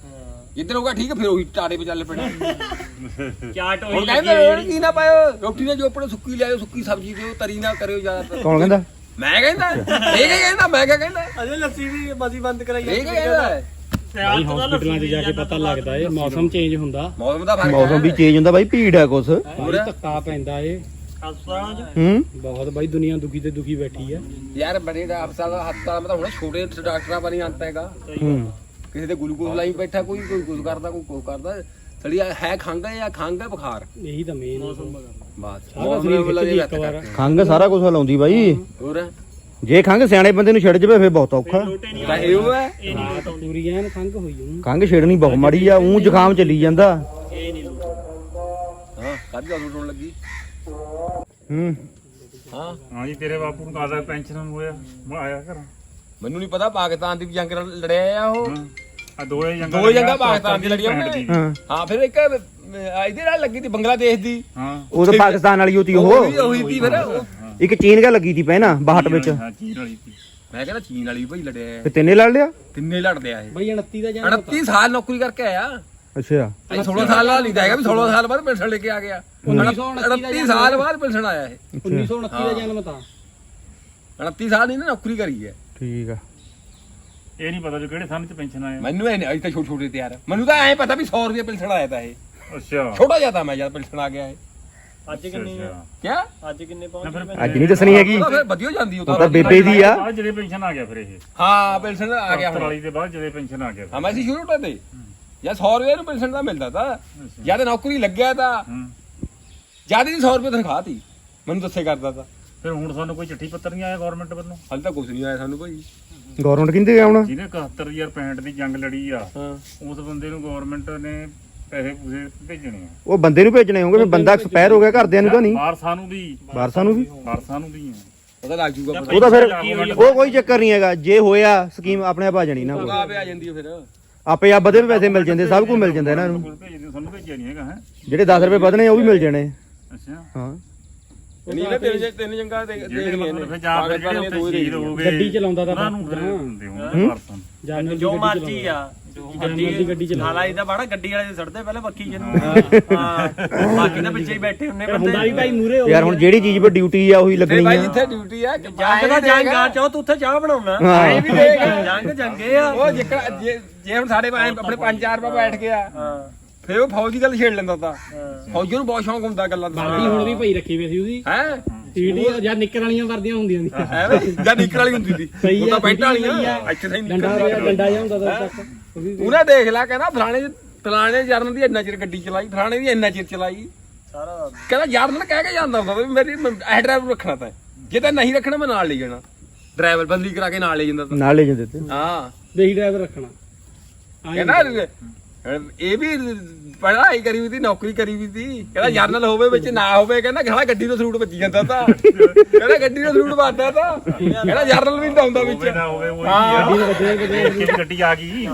ਜਿੱਦਣ ਹੋਗਾ ਠੀਕ ਹੈ ਫਿਰ ਉਹੀ ਟਾੜੇ 'ਤੇ ਚੱਲ ਪੈਣਾ। ਚਾਟ ਹੋਈ ਹੁਣ ਲੱਗੀ ਕਹਿੰਦੇ ਹੋਈ ਕੀ ਨਾ ਪਾਇਓ ਰੋਟੀ ਨਾਲ ਚੋਪੜੇ ਸੁੱਕੀ ਲਿਆਓ ਸੁੱਕੀ ਸਬਜ਼ੀ ਦਿਓ ਤਰੀ ਨਾ ਕਰਿਓ ਜ਼ਿਆਦਾਤਰ। ਕੌਣ ਕਹਿੰਦਾ? ਮੈਂ ਕਹਿੰਦਾ ਇਹ ਕੀ ਕਹਿੰਦਾ ਮੈਂ ਕਿਆ ਕਹਿੰਦਾ? ਅਜੇ ਲੱਸੀ ਵੀ ਬਾਜੀ ਬੰਦ ਕਰਾਈ ਇਹ ਕੀ ਕਹਿੰਦਾ? ਹਸਪੀਟਲਾਂ 'ਚ ਜਾ ਕੇ ਪਤਾ ਲੱਗਦਾ ਏ ਮੌਸਮ ਚੇਂਜ ਹੁੰਦਾ। ਮੌਸਮ ਦਾ ਫ਼ਰਕ ਮੌਸਮ ਵੀ ਚੇਂਜ ਹੁੰਦਾ ਬਾਈ ਭੀੜ ਹੈ ਕੁਛ। ਬੜੀ ਧੱਕਾ ਪੈਂਦਾ ਏ। ਹਸਪਤਾਲਾਂ ਚ ਹੂੰ? ਬਹੁਤ ਬਾਈ ਦੁਨੀਆ ਦੁਖੀ ਤੇ ਦੁਖੀ ਬੈਠੀ ਆ। ਯਾਰ ਬੜੇ ਦਾ ਹਸਪਤਾਲ ਦਾ ਹਸਪਤਾਲ ਮਤਲਬ ਹੁਣ ਛੋਟੇ ਡਾਕਟਰਾਂ ਨਹੀਂ ਅੰਤ ਹੈਗਾ। ਹੂੰ। ਕਿਸੇ ਦੇ ਗਲੂਕੋਜ਼ ਲਾਈ ਬੈਠਾ ਕੋਈ ਕੋਈ ਕੁਝ ਕਰਦਾ ਕੋਈ ਕੁਝ ਕਰਦਾ ਥੜੀ ਹੈ ਖੰਗ ਹੈ ਜਾਂ ਖੰਗ ਹੈ ਬੁਖਾਰ? ਇਹੀ ਤਾਂ ਮੇਨ ਬਸ ਸਾਰਾ ਸਰੀਰ ਖਿੱਚ ਦੀ ਵਾਰ। ਖੰਗ ਸਾਰਾ ਕੁਝ ਲਾਉਂਦੀ ਬਾਈ। ਹੋਰ? ਜੇ ਖੰਗ ਸਿਆਣੇ ਬੰਦੇ ਨੂੰ ਛੱਡ ਜਵੇ ਫੇਰ ਬਹੁਤ ਔਖਾ। ਤਾਂ ਇਹ ਉਹ ਹੈ। ਇਹ ਨਹੀਂ ਪੂਰੀ ਐਨ ਖੰਗ ਹੋਈ ਉਹਨੂੰ। ਖੰਗ ਛੇੜਨੀ ਬਹੁਤ ਮਾੜੀ ਆ ਉਹ ਜ਼ੁਕਾਮ ਚੱਲੀ ਜਾਂਦਾ। ਇਹ ਨਹੀਂ ਲੋਟ ਹਾਂ ਕਾਦੀ ਗੱਲ ਹੋਣ ਲੱਗੀ। ਹੂੰ। ਹਾਂ। ਹਾਂ ਜੀ ਤੇਰੇ ਬਾਪੂ ਨੂੰ ਕਾਹਦਾ ਪੈਨਸ਼ਨ ਹੋਇਆ? ਮੈਂ ਆਇਆ ਘਰ। ਮੈਨੂੰ ਨਹੀਂ ਪਤਾ ਪਾਕਿਸਤਾਨ ਦੀ ਵੀ ਜੰਗ ਲੜ- ਲੜਿਆ ਆ ਉਹ। ਆ ਦੋਏ ਜੰਗਾਂ ਦੋ ਜੰਗਾਂ ਪਾਕਿਸਤਾਨ ਦੀ ਲੜੀਆਂ ਉਹਨੇ। ਹਾਂ। ਹਾਂ ਫਿਰ ਇੱਕ ਅਹ, ਇਹਦੇ ਨਾਲ ਲੱਗੀ ਤੀ ਬੰਗਲਾਦੇਸ਼ ਦੀ। ਹਾਂ। ਉਹ ਤਾਂ ਪਾਕਿਸਤਾਨ ਵਾਲੀ ਹੋਤੀ ਉਹ। ਉਹ ਵੀ ਉਹੀ ਤੀ ਫਿਰ। ਉਹ- ਇੱਕ ਚੀਨ ਕਾ ਲੱਗੀ ਤੀ ਪਹਿਨਾ ਬਾਹਟ ਵਿੱਚ। ਹਾਂ ਚੀਨ ਵਾਲੀ ਸੀ ਮੈਂ ਕਹਿੰਦਾ ਚੀਨ ਵਾਲੀ ਵੀ ਭਾਈ ਲੜਿਆ ਆ। ਤੇ ਤਿੰਨੇ ਲੜ ਲਿਆ? ਤਿੰਨੇ ਲੜਦੇ ਆ ਇਹ। ਬਾਈ 29 ਦਾ ਜਾਨ 38 ਸਾਲ ਨੌਕਰੀ ਕਰਕੇ ਆਇਆ। ਅੱਛਾ। ਇਹ 16 ਸਾਲ ਨਾਲ ਨਹੀਂ ਹੈਗਾ ਵੀ 16 ਸਾਲ ਬਾਅਦ ਪੈਨਸ਼ਨ ਲੈ ਕੇ ਆ ਗਿਆ। 1929 38 ਸਾਲ ਬਾਅਦ ਪੈਨਸ਼ਨ ਆਇਆ ਇਹ। 1929 ਦਾ ਜਨਮ ਤਾਂ 38 ਸਾਲ ਨਹੀਂ ਨਾ ਨੌਕਰੀ ਕਰੀ ਹੈ। ਠੀਕ ਆ। ਇਹ ਨਹੀਂ ਪਤਾ ਜੋ ਕਿਹੜੇ ਸੰਨ ਚ ਪੈਨਸ਼ਨ ਆਇਆ। ਮੈਨੂੰ ਇਹ ਨਹੀਂ ਅਜੇ ਤਾਂ ਛੋਟੇ ਛੋਟੇ ਤੇ ਯਾਰ। ਮੈਨੂੰ ਤਾਂ ਐਂ ਪਤਾ ਵੀ 100 ਰੁਪਏ ਪੈਨਸ਼ਨ ਆਇਆ ਤਾਂ ਇਹ। ਅੱਛਾ। ਛੋਟਾ ਜਿਹਾ ਤਾਂ ਮੈਂ ਜਦ ਪੈਨਸ਼ਨ ਆ ਗਿਆ ਇਹ। ਅੱਜ ਕਿੰਨੀ ਆ? ਅੱਛਾ। ਕਿਆ? ਅੱਜ ਕਿੰਨੇ ਪਹੁੰਚ ਅੱਜ ਨਹੀਂ ਦੱਸਣੀ ਹੈਗੀ। ਉਹ ਤਾਂ ਫਿਰ ਵਧੀਆ ਜਾਂਦੀ ਉਹ ਉਹ ਤਾਂ ਤਾਂ ਬੇਬੇ ਦੀ ਆ। ਬਾਅਦ ਜਿਹੜੇ ਪੈਨਸ਼ਨ ਆ ਗਿਆ ਫਿਰ ਇਹ। ਹਾਂ ਪੈਨਸ਼ਨ ਆ ਗਿਆ ਹੁਣ। ਵਾਲੀ ਦੇ ਬਾਅਦ ਜਿਹੜੇ ਪੈਨਸ਼ਨ ਆ ਗਿਆ ਫਿਰ। ਹਾਂ ਮੈਂ ਸੀ ਸ਼ੁਰੂ ਤੋਂ ਤੇ। ਜਾਂ 100 ਰੁਪਏ ਨੂੰ ਪੈਨਸ਼ਨ ਦਾ ਮਿਲਦਾ ਤਾਂ। ਜਾਂ ਤਾਂ ਨੌਕਰੀ ਲੱਗਿਆ ਤਾਂ। ਹੂੰ। ਜ਼ਿਆਦਾ ਦੀ 100 ਰੁਪਏ ਤਨਖਾਹ ਤੀ। ਮੈਨੂੰ ਦੱਸੇ ਕਰਦਾ ਤਾਂ। ਫਿਰ ਹੁਣ ਸਾਨੂੰ ਕੋਈ ਚਿੱਠੀ ਪੱਤਰ ਨਹੀਂ ਆਇਆ ਗਵਰਨਮੈਂਟ ਵੱਲੋਂ? ਹਾਲੇ ਤਾਂ ਕੁਝ ਨਹੀਂ ਆਇਆ ਸਾਨੂੰ ਭਾਈ ਗਵਰਨਮੈਂਟ ਕਿੰਦੇ ਗਿਆ ਹੁਣ? ਜਿਹਨੇ 71065 ਦੀ ਜੰਗ ਲੜੀ ਆ ਹਾਂ। ਉਸ ਬੰਦੇ ਨੂੰ ਗਵਰਨਮੈਂਟ ਨੇ ਪੈਸੇ ਪੂਸੇ ਭੇਜਣੇ ਆ। ਉਹ ਬੰਦੇ ਨੂੰ ਭੇਜਣੇ ਹੋਣਗੇ ਫਿਰ ਬੰਦਾ ਐਕਸਪਾਇਰ ਹੋ ਗਿਆ ਘਰਦਿਆਂ ਨੂੰ ਤਾਂ ਨਹੀਂ? ਵਾਰਸਾਂ ਨੂੰ ਵੀ ਵਾਰਸਾਂ ਨੂੰ ਵੀ? ਵਾਰਸਾਂ ਨੂੰ ਵੀ ਆ। ਉਹਦਾ ਲੱਗ ਜੂਗਾ ਪਤਾ। ਉਹ ਤਾਂ ਫਿਰ ਉਹ ਕੋਈ ਚੱਕਰ ਨਹੀਂ ਹੈਗਾ। ਜੇ ਹੋਇਆ ਸਕੀਮ ਆਪਣੇ ਆਪ ਆ ਜਾਣੀ ਨਾ ਆ ਆ ਜਾਂਦੀ ਫਿਰ। ਆਪੇ ਆਪ ਵਧੇ ਵੀ ਪੈਸੇ ਮਿਲ ਜਾਂਦੇ ਸਭ ਕੁਝ ਮਿਲ ਜਾਂਦਾ ਇਹਨਾਂ ਨੂੰ। ਕੋਲ ਭੇਜਦੇ ਸਾਨੂੰ ਭੇਜਿਆ ਨਹੀਂ ਹੈਗਾ ਹੈ। ਜਿਹੜੇ 10 ਰੁਪਏ ਵਧਣੇ ਉਹ ਵੀ ਮਿਲ ਜਾਣੇ। ਅੱਛਾ। ਹਾਂ। ਨੀਲੇ ਤਿੰਨ ਤਿੰਨ ਜੰਗਾ ਦੇਖ ਜਿਹੜੇ ਮਤਲਬ ਫਿਰ ਜਾਂ ਫਿਰ ਜਿਹੜੇ ਉੱਥੇ ਸ਼ਹੀਦ ਹੋ ਗਏ ਗੱਡੀ ਚਲਾਉਂਦਾ ਤਾਂ ਉਹਨਾਂ ਨੂੰ ਫਿਰ। ਹੁੰਦੇ ਹੋਣਗੇ ਪਰਸਨ ਜਾਨਵਰ ਜੋ ਮਰਜ਼ੀ ਆ ਮਰਜ਼ੀ ਗੱਡੀ ਗੱਡੀ ਚਲਾ। ਹਾਲਾ ਇਹਦਾ ਬਾੜਾ ਗੱਡੀ ਵਾਲੇ ਦੇ ਸੜਦੇ ਪਹਿਲੇ ਬੱਕੀ ਜਿਹਨੂੰ। ਹਾਂ। ਬਾਕੀ ਤਾਂ ਪਿੱਛੇ ਹੀ ਬੈਠੇ ਹੁੰਨੇ ਹੁੰਦਾ ਵੀ ਬੰਦੇ ਭਾਈ ਮੂਰੇ ਹੋ ਯਾਰ ਹੁਣ ਜਿਹੜੀ ਚੀਜ਼ 'ਤੇ ਡਿਊਟੀ ਆ ਉਹੀ ਲੱਗਣੀ ਭਾਈ ਆ। ਜਿੱਥੇ ਡਿਊਟੀ ਆ ਜੰਗ ਦਾ ਜੰਗ ਚਾਹ ਤੂੰ ਉੱਥੇ ਚਾਹ ਬਣਾਉਣਾ। ਹਾਂ। ਐ ਵੀ ਦੇਖ। ਜੰਗ ਜੰਗੇ ਆ। ਉਹ ਜੇ ਜੇ ਹੁਣ ਸਾਡੇ ਭਾਈ ਆਪਣੇ ਪੰਜ ਚਾਰ ਪਾ ਬੈਠ ਗਿਆ। ਹਾਂ। ਫੇਰ ਉਹ ਫੌਜ ਦੀ ਗੱਲ ਛੇੜ ਲੈਂਦਾ ਤਾਂ। ਫੌਜੀ ਨੂੰ ਬਹੁਤ ਸ਼ੌਂਕ ਹੁੰਦਾ ਗੱਲਾਂ ਵਰਦੀ ਹੁਣ ਵੀ ਪਈ ਰੱਖੀ ਵੇ ਸੀ ਉਹਦੀ। ਹੈ? ਟੀਡੀ ਜਾਂ ਨਿੱਕਰ ਵਾਲੀਆਂ ਵਰਦੀਆਂ ਹੁੰਦੀਆਂ ਸੀ। ਜਾਂ ਨਿਕਲ ਵਾਲੀ ਹੁੰਦੀ ਸੀ। ਸਹੀ ਉਹ ਤਾਂ ਪੈਂਟ ਵਾਲੀਆਂ। ਸਹੀ। ਇੱਥੇ ਤਾਂ ਡੰਡਾ ਡੰਡਾ ਜਿਹਾ ਹੁੰਦਾ ਤਾਂ ਉਹਨੇ ਦੇਖ ਲਿਆ ਕਹਿੰਦਾ ਫਲਾਣੇ ਫਲਾਣੇ ਜਰਨ ਦੀ ਇੰਨਾ ਚਿਰ ਗੱਡੀ ਚਲਾਈ ਫਲਾਣੇ ਦੀ ਇੰਨਾ ਚਿਰ ਚਲਾਈ। ਸਾਰਾ ਕਹਿੰਦਾ ਯਾਰ ਨਾਲ ਕਹਿ ਕੇ ਜਾਂਦਾ ਹੁੰਦਾ ਵੀ ਮੇਰੀ ਐ ਡਰਾਈਵਰ ਰੱਖਣਾ ਤਾਂ ਜੇ ਤਾਂ ਨਹੀਂ ਰੱਖਣਾ ਮੈਂ ਨਾਲ ਲੈ ਜਾਣਾ। ਡਰਾਈਵਰ ਬੰਦੀ ਕਰਾ ਕੇ ਨਾਲ ਲੈ ਜਾਂਦਾ ਤਾਂ। ਨਾਲ ਲੈ ਜਾਂਦੇ ਤੇ। ਹਾਂ। ਦੇਹੀ ਡਰਾਈਵਰ ਰੱਖਣਾ। ਕਹਿੰਦਾ ਇਹ ਵੀ ਪੜ੍ਹਾਈ ਕਰੀ ਵੀ ਤੀ ਨੌਕਰੀ ਕਰੀ ਵੀ ਤੀ ਕਹਿੰਦਾ ਜਰਨਲ ਹੋਵੇ ਵਿੱਚ ਨਾ ਹੋਵੇ ਕਹਿੰਦਾ ਖੜਾ ਗੱਡੀ ਨੂੰ ਸਲੂਟ ਵੱਜੀ ਜਾਂਦਾ ਤਾਂ। ਕਹਿੰਦਾ ਗੱਡੀ ਨੂੰ ਸਲੂਟ ਵੱਜਦਾ ਤਾਂ। ਕਹਿੰਦਾ ਜਰਨਲ ਵੀ ਤਾਂ ਹੁੰਦਾ ਵਿੱਚ। ਨਾ ਹੋਵੇ ਉਹੀ ਹਾਂ। ਆ। ਗੱਡੀ ਵੱਜੇ ਦੇਖੀ ਵੀ ਗੱਡੀ ਆ ਗਈ।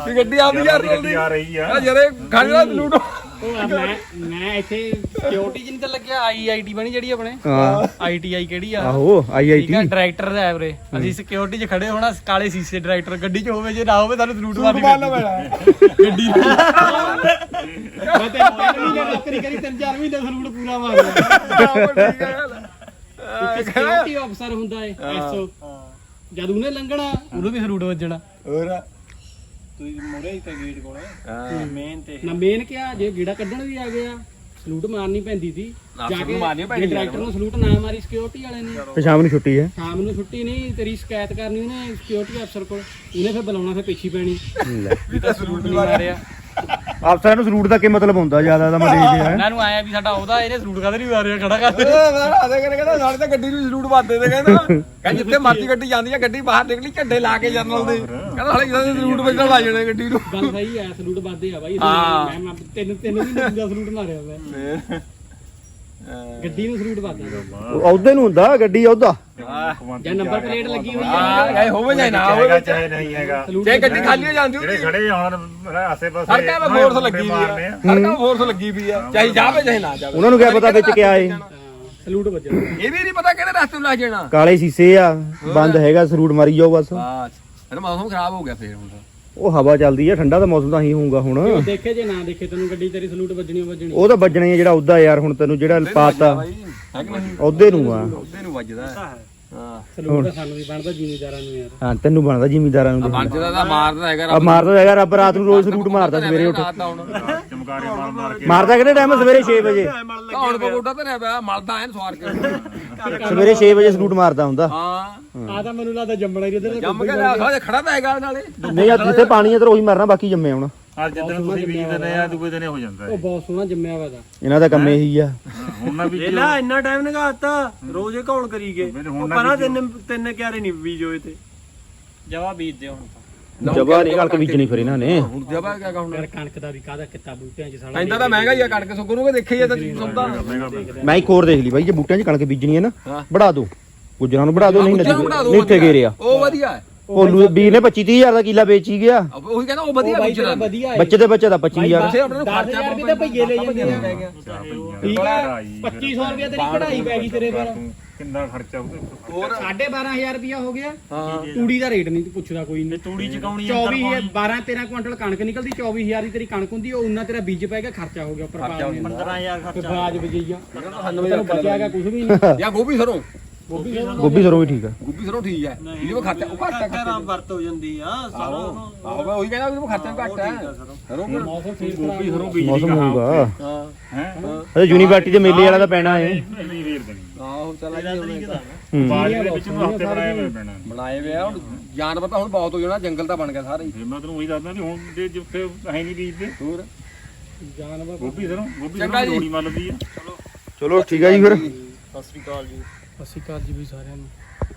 ਜਰਨਲ ਦੀ। ਆ ਰਹੀ ਆ। ਜਰੇ ਖੜਾ ਸਲੂਟ ਉਹ ਆ ਮੈਂ ਮੈਂ ਇੱਥੇ ਸਿਕਿਉਰਿਟੀ ਚ ਨਹੀਂ ਤਾਂ ਲੱਗਿਆ ਆਈਆਈਟੀ ਬਣੀ ਜਿਹੜੀ ਆਪਣੇ? ਹਾਂ। ਆਈਟੀਆਈ ਕਿਹੜੀ ਆ? ਆਹੋ ਠੀਕ ਆਈਆਈਟੀ ਆ ਡਾਇਰੈਕਟਰ ਦਾ ਐਵਰੇ ਅਸੀਂ ਸਿਕਿਉਰਿਟੀ 'ਚ ਖੜੇ ਹੋਣਾ ਕਾਲੇ ਸੀਸੇ ਡਾਇਰੈਕਟਰ ਗੱਡੀ 'ਚ ਹੋਵੇ ਜੇ ਨਾ ਹੋਵੇ ਸਾਨੂੰ ਸਲੂਟ ਮਾਰਨੀ ਮਾਰਨਾ ਪੈਣਾ। ਗੱਡੀ ਮੈਂ ਤੇ ਤਿੰਨ ਮਹੀਨੇ ਨੌਕਰੀ ਕਰੀ ਤਿੰਨ ਚਾਰ ਮਹੀਨੇ ਸਲੂਟ ਪੂਰਾ ਮਾਰਿਆ ਠੀਕ ਹੈ ਗੱਲ ਇੱਕ ਸਿਕਿਉਰਿਟੀ ਅਫਸਰ ਹੁੰਦਾ ਏ ਐਸਓ ਜਦ ਉਹਨੇ ਲੰਘਣਾ ਉਹਨੂੰ ਵੀ ਸਲੂਟ ਵੱਜਣਾ। ਹੋਰ? ਤੁਸੀਂ ਮੁਰੇ ਹੀ ਤੇ ਗੇਟ ਕੋਲੇ? ਹਾਂ। ਮੇਨ ਤੇ ਨਾ ਮੇਨ ਕਿਹਾ ਜੇ ਗੇੜਾ ਕੱਢਣ ਵੀ ਆ ਗਿਆ ਸਲੂਟ ਮਾਰਨੀ ਪੈਂਦੀ ਸੀ। ਨਾ, ਜਾ ਸਲੂਟ ਕੇ ਮਾਰਨੀ ਪੈਂਦੀ ਜੇ ਡਾਇਰੈਕਟਰ ਨੂੰ ਸਲੂਟ ਨਾ ਮਾਰੀ ਸਿਕਿਉਰਿਟੀ ਵਾਲੇ ਨੇ। ਤੇ ਸ਼ਾਮ ਨੂੰ ਛੁੱਟੀ ਹੈ। ਸ਼ਾਮ ਨੂੰ ਛੁੱਟੀ ਨਹੀਂ ਤੇਰੀ ਸ਼ਿਕਾਇਤ ਕਰਨੀ ਉਹਨੇ ਸਿਕਿਉਰਿਟੀ ਅਫਸਰ ਕੋਲ। ਉਹਨੇ ਫਿਰ ਬੁਲਾਉਣਾ ਫਿਰ ਪਿੱਛੇ ਪੈਣੀ। ਵੀ ਤਾਂ ਸਲੂਟ ਨਹੀਂ ਮਾਰਿਆ। ਅਫਸਰਾਂ ਨੂੰ ਸਲੂਟ ਦਾ ਕੀ ਮਤਲਬ ਹੁੰਦਾ ਜ਼ਿਆਦਾ ਦਾ ਮਤਲਬ ਇਹ ਹੈ। ਇਹਨਾਂ ਨੂੰ ਆਇਆ ਵੀ ਸਾਡਾ ਉਹਦਾ ਇਹਨੇ ਸਲੂਟ ਕਾਹਦੇ ਨਹੀਂ ਮਾਰਿਆ ਖੜਾ ਕਰ ਆਦੇ ਕਹਿੰਦੇ ਕਹਿੰਦਾ ਨਾਲੇ ਤਾਂ ਗੱਡੀ ਨੂੰ ਸਲੂਟ ਵੱਜਦੇ ਤੇ ਕਹਿੰਦਾ। ਕਹਿੰਦਾ ਜਿੱਥੇ ਮਰਜ਼ੀ ਗੱਡੀ ਜਾਂਦੀ ਆ ਗੱਡੀ ਬਾਹਰ ਨਿਕਲੀ ਝੰਡੇ ਲਾ ਕੇ ਜਰਨਲ ਦੇ। ਕਹਿੰਦਾ ਹਾਲੇ ਜਦੋਂ ਸਲੂਟ ਵੱਜਣ ਲੱਗ ਜਾਣੇ ਗੱਡੀ ਨੂੰ। ਗੱਲ ਸਹੀ ਹੈ ਸਲੂਟ ਵੱਧਦੇ ਆ ਬਾਈ ਹਾਂ। ਮੈਂ ਮੈਂ ਤਿੰਨ ਤਿੰਨ ਵੀ ਨਹੀਂ ਸਲੂਟ ਮਾਰਿਆ ਮੈਂ। ਗੱਡੀ ਨੂੰ ਸਲੂਟ ਵੱਧਦਾ ਉਹਦੇ ਨੂੰ ਹੁੰਦਾ ਗੱਡੀ ਉਹਦਾ। ਜਾਂ ਨੰਬਰ ਪਲੇਟ ਲੱਗੀ ਹੋਈ ਹਾਂ ਆ ਇਹ ਹੋਵੇ ਜਾਂ ਨਾ ਹੋਵੇ। ਚਾਹੇ ਨਹੀਂ ਹੈਗਾ। ਜੇ ਗੱਡੀ ਖਾਲੀ ਹੋ ਜਾਂਦੀ ਜਿਹੜੇ ਹੁੰਦੀ। ਖੜੇ ਹੁਣ ਆਸੇ ਪਾਸੇ ਸੜਕਾਂ 'ਤੇ ਫੋਰਸ ਲੱਗੀ ਵੀ ਆ। ਸੜਕਾਂ 'ਤੇ ਫੋਰਸ ਲੱਗੀ ਵੀ ਆ। ਚਾਹੇ ਜਾਵੇ ਚਾਹੇ ਨਾ ਜਾਵੇ। ਉਹਨਾਂ ਨੂੰ ਕਿਆ ਪਤਾ ਵਿੱਚ ਕਿਆ ਏ ਸਲੂਟ ਵੱਜਣਾ। ਇਹ ਵੀ ਨਹੀਂ ਪਤਾ ਕਿਹੜੇ ਰਸਤੇ ਨੂੰ ਲੱਗ ਜਾਣਾ। ਕਾਲੇ ਸੀਸੇ ਆ ਬੰਦ ਹੈਗਾ ਸਲੂਟ ਮਾਰੀ ਜਾਓ ਬਸ। ਬਸ ਇਹਦਾ ਮੌਸਮ ਖਰਾਬ ਹੋ ਗਿਆ ਫੇਰ ਹੁਣ। ਉਹ ਹਵਾ ਚੱਲਦੀ ਆ ਠੰਡਾ ਦਾ ਮੌਸਮ ਤਾਂ ਹੀ ਹੋਊਗਾ ਹੁਣ। ਉਹ ਦੇਖੇ ਜੇ ਨਾ ਦੇਖੇ ਤੈਨੂੰ ਗੱਡੀ ਤੇਰੀ ਸਲੂਟ ਵੱਜਣੀ ਓ ਵੱਜਣੀ ਉਹ ਤਾਂ ਵੱਜਣਾ ਹੀ ਆ ਜਿਹੜਾ ਉਹਦਾ ਯਾਰ ਹੁਣ ਤੈਨੂੰ ਜਿਹੜਾ ਪਾਤਾ। ਬਾਈ। ਹੈ? ਕਿ ਨਹੀਂ ਉਹਦੇ ਨੂੰ ਆ। ਉਹਦੇ ਨੂੰ ਵੱਜਦਾ। ਹੈ। ਹਾਂ। ਸਲੂਟ ਤਾਂ ਸਾਨੂੰ ਵੀ ਬਣਦਾ ਜ਼ਿਮੀਦਾਰਾਂ ਨੂੰ ਯਾਰ। ਹਾਂ ਤੈਨੂੰ ਬਣਦਾ ਜ਼ਿਮੀਦਾਰਾਂ ਨੂੰ। ਬੰਜਦਾ ਦਾ ਮਾਰਦਾ ਹੈਗਾ ਆ ਮਾਰਦਾ ਹੈਗਾ ਰੱਬ ਰਾਤ ਨੂੰ ਰੋਜ਼ ਸਲੂਟ ਮਾਰਦਾ ਸਵੇਰੇ ਉੱਠ। ਰਾਤ ਦਾ ਹੁਣ। ਚਮਕਾਰੇ ਮਾਰ ਮਾਰ ਕੇ। ਮਾਰਦਾ ਕਿਹੜੇ ਟਾਈਮ? ਸਵੇਰੇ 6 ਵਜੇ। ਧਰਿਆ ਪਿਆ ਮਲਦਾ ਐਨ ਸਵਾਰ ਕੇ। ਸਵੇਰੇ 6 ਵਜੇ ਸਲੂਟ ਮਾਰਦਾ ਹੁੰਦਾ। ਹਾਂ। ਆ ਤਾਂ ਮੈਨੂੰ ਲੱਗਦਾ ਜੰਮਣਾ ਹੀ ਇਧਰ। ਜੰਮ ਕੇ ਸਾਲੇ ਖੜਾ ਤਾਂ ਹੈਗਾ ਨਾਲੇ। ਨਹੀਂ ਆ ਜਿੱਥੇ ਪਾਣੀ ਹੈ ਤੇ ਉਹੀ ਮਰਨਾ ਬਾਕੀ ਜੰਮੇ ਆਉਣਾ ਅੱਜ ਜਿੱਦਣ ਤੁਸੀਂ ਬੀਜ ਦਿੰਦੇ ਆ ਦੂਜੇ ਦਿਨੇ ਹੋ ਜਾਂਦਾ ਉਹ ਬਹੁਤ ਸੋਹਣਾ ਜੰਮਿਆ ਵਾ ਦਾ ਇਹਨਾਂ ਦਾ ਕੰਮ ਇਹੀ ਆ। ਹੁਣ ਨਾ ਵੀ ਵੇਲਾ ਇੰਨਾ ਟਾਈਮ ਨਗਾਤਾ ਰੋਜ਼ ਕੌਣ ਕਰੀ ਗਏ? ਮੈਨੂੰ ਹੁਣ ਉਹ ਨਾ ਪਰਾਂ ਤਿੰਨ ਤਿੰਨ ਕਿਆਰੇ ਨਹੀਂ ਬੀਜੋਏ ਤੇ। ਜਵਾ ਬੀਜਦੇ ਹੁਣ ਤਾਂ। ਜਬਾ ਨਹੀਂ ਕਣਕ ਬੀਜਣੀ ਫਿਰ ਇਹਨਾਂ ਨੇ। ਹੁਣ ਜਬਾ ਕਿਆ ਕਹੂੰ ਯਾਰ ਕਣਕ ਦਾ ਵੀ ਕਾਹਦਾ ਕਿੱਤਾ ਬੂਟਿਆਂ 'ਚ ਸਾਲਾ ਇੰਦਾ ਤਾਂ ਮਹਿੰਗਾ ਹੀ ਆ ਕਣਕ ਸੁੱਕੂ ਨੂੰ ਵੀ ਦੇਖਿਆ ਹੀ ਤਾਂ ਸੌਦਾ ਮੈਂ ਇੱਕ ਹੋਰ ਦੇਖ ਲਈ ਬਾਈ ਜੇ ਬੂਟਿਆਂ 'ਚ ਕਣਕ ਬੀਜਣੀ ਹੈ ਨਾ ਹਾਂ। ਬੜਾ ਦੋ। ਗੁੱਜਰਾਂ ਨੂੰ ਬੜਾ ਦੋ ਨਹੀਂ ਗੁੱਜਰਾਂ ਨੂੰ ਬਣਾ ਦਿਓ, ਨਹੀਂ ਇੱਥੇ ਗੇਰਿਆ ਉਹ ਵਧੀਆ ਹੈ। ਉਹ ਲੂ- ਵੀਰ ਨੇ 25 30000 ਦਾ ਕਿੱਲਾ ਵੇਚ ਹੀ ਗਿਆ। ਉਹੀ ਕਹਿੰਦਾ ਉਹ ਵਧੀਆ ਬਾਈ ਗੁਜਰਾਂ ਤੇਰਾ ਵਧੀਆ ਹੈ। ਬੱਚੇ ਦੇ ਬੱਚੇ ਦਾ 25000 ਬੱਚੇ ਆਪਣੇ ਨੂੰ ਖਰਚਾ 10000 ਰੁਪਏ ਤਾਂ ਭਈਏ ਲੈ ਜਾਂਦੇ ਆ। ਪੈ ਗਿਆ ਠੀਕ ਹੈ। 2500 ਰੁਪਏ ਤੇਰੀ ਕਢਾਈ ਪੈ ਗਈ ਤੇਰੇ ਪਰ। ਕਿੰਨਾ ਖਰਚਾ ਉਹਦੇ? ਹੋਰ? 12500 ਰੁਪਿਆ ਹੋ ਗਿਆ। ਹਾਂ। ਤੂੜੀ ਦਾ ਰੇਟ ਨਹੀਂ ਤੂੰ ਪੁੱਛਦਾ ਕੋਈ ਨਹੀਂ। ਤੂੜੀ ਚਕਾਉਣੀ 24000 12 13 ਕੁਇੰਟਲ ਕਣਕ ਨਿਕਲਦੀ 24000 ਦੀ ਤੇਰੀ ਕਣਕ ਹੁੰਦੀ ਉਹ ਉਨਾ ਤੇਰਾ ਬੀਜ ਪੈ ਗਿਆ ਖਰਚਾ ਹੋ ਗਿਆ ਉੱਪਰ ਪਾ ਦੇ। 15000 ਫਿਰ ਖਰਚਾ। ਬਾਜ ਵਜਈਆ ਤੈਨੂੰ ਬਚਿਆ ਹੈਗਾ ਕੁਝ ਵੀ ਨਹੀਂ। ਜਾਂ ਗੋਭੀ ਸਰੋਂ। ਗੋਭੀ ਸਰੋਂ ਵੀ ਠੀਕ ਆ। ਗੋਭੀ ਸਰੋਂ ਠੀਕ ਹੈ ਇਹਦੇ ਕੋਲ ਖਰਚਾ ਉਹ ਘੱਟ ਹੈ ਘਰਾਂ ਵਰਤ ਹੋ ਜਾਂਦੀ ਆ ਸਾਰਾ ਆਹੋ ਮੈਂ ਉਹੀ ਕਹਿੰਦਾ ਕੋਲ ਖਰਚਾ ਘੱਟ ਹੈ ਸਰੋਂ? ਮੌਸਮ ਫੇਰ ਗੋਭੀ ਸਰੋਂ ਬੀਜ ਮੌਸਮ ਹੋਊਗਾ। ਹਾਂ ਹੈ। ਅਰੇ ਯੂਨੀਵਰਸਿਟੀ ਦੇ ਮੇਲੇ ਵਾਲਾ ਤਾਂ ਪੈਣਾ ਏ। ਨਹੀਂ ਵੇਰ ਦੇਣੀ ਆਹੋ ਚੱਲ ਜੀ ਹੁਣ। ਹੂੰ। ਬਾਜ ਦੇ ਵਿੱਚ ਨੂੰ ਹਫ਼ਤੇ ਬਣਾਏ ਹੋਏ ਪੈਣਾ। ਬਣਾਏ ਵੇ ਆ ਹੁਣ ਜਾਨਵਰ ਤਾਂ ਹੁਣ ਬਹੁਤ ਹੋ ਜਾਣਾ ਜੰਗਲ ਤਾਂ ਬਣ ਗਿਆ ਸਾਰਾ ਹੀ। ਫਿਰ ਮੈਂ ਤੈਨੂੰ ਉਹੀ ਦੱਸਦਾ ਵੀ ਹੁਣ ਦੇ ਜਿੱਥੇ ਹੈ ਨਹੀਂ ਬੀਜਦੇ ਹੋਰ? ਜਾਨਵਰ ਗੋਭੀ ਸਰੋਂ ਗੋਭੀ ਚੰਗਾ ਸਰੋਂ ਜੀ। ਲੋੜੀ ਮੰਨ ਲਦੀ ਆ ਚਲੋ ਠੀਕ ਆ ਜੀ ਫਿਰ। ਸਤਿ ਸ੍ਰੀ ਅਕਾਲ ਜੀ। ਅਸੀਂ ਕਾਲ ਜੀ ਵੀ ਸਾਰਿਆਂ ਨੂੰ।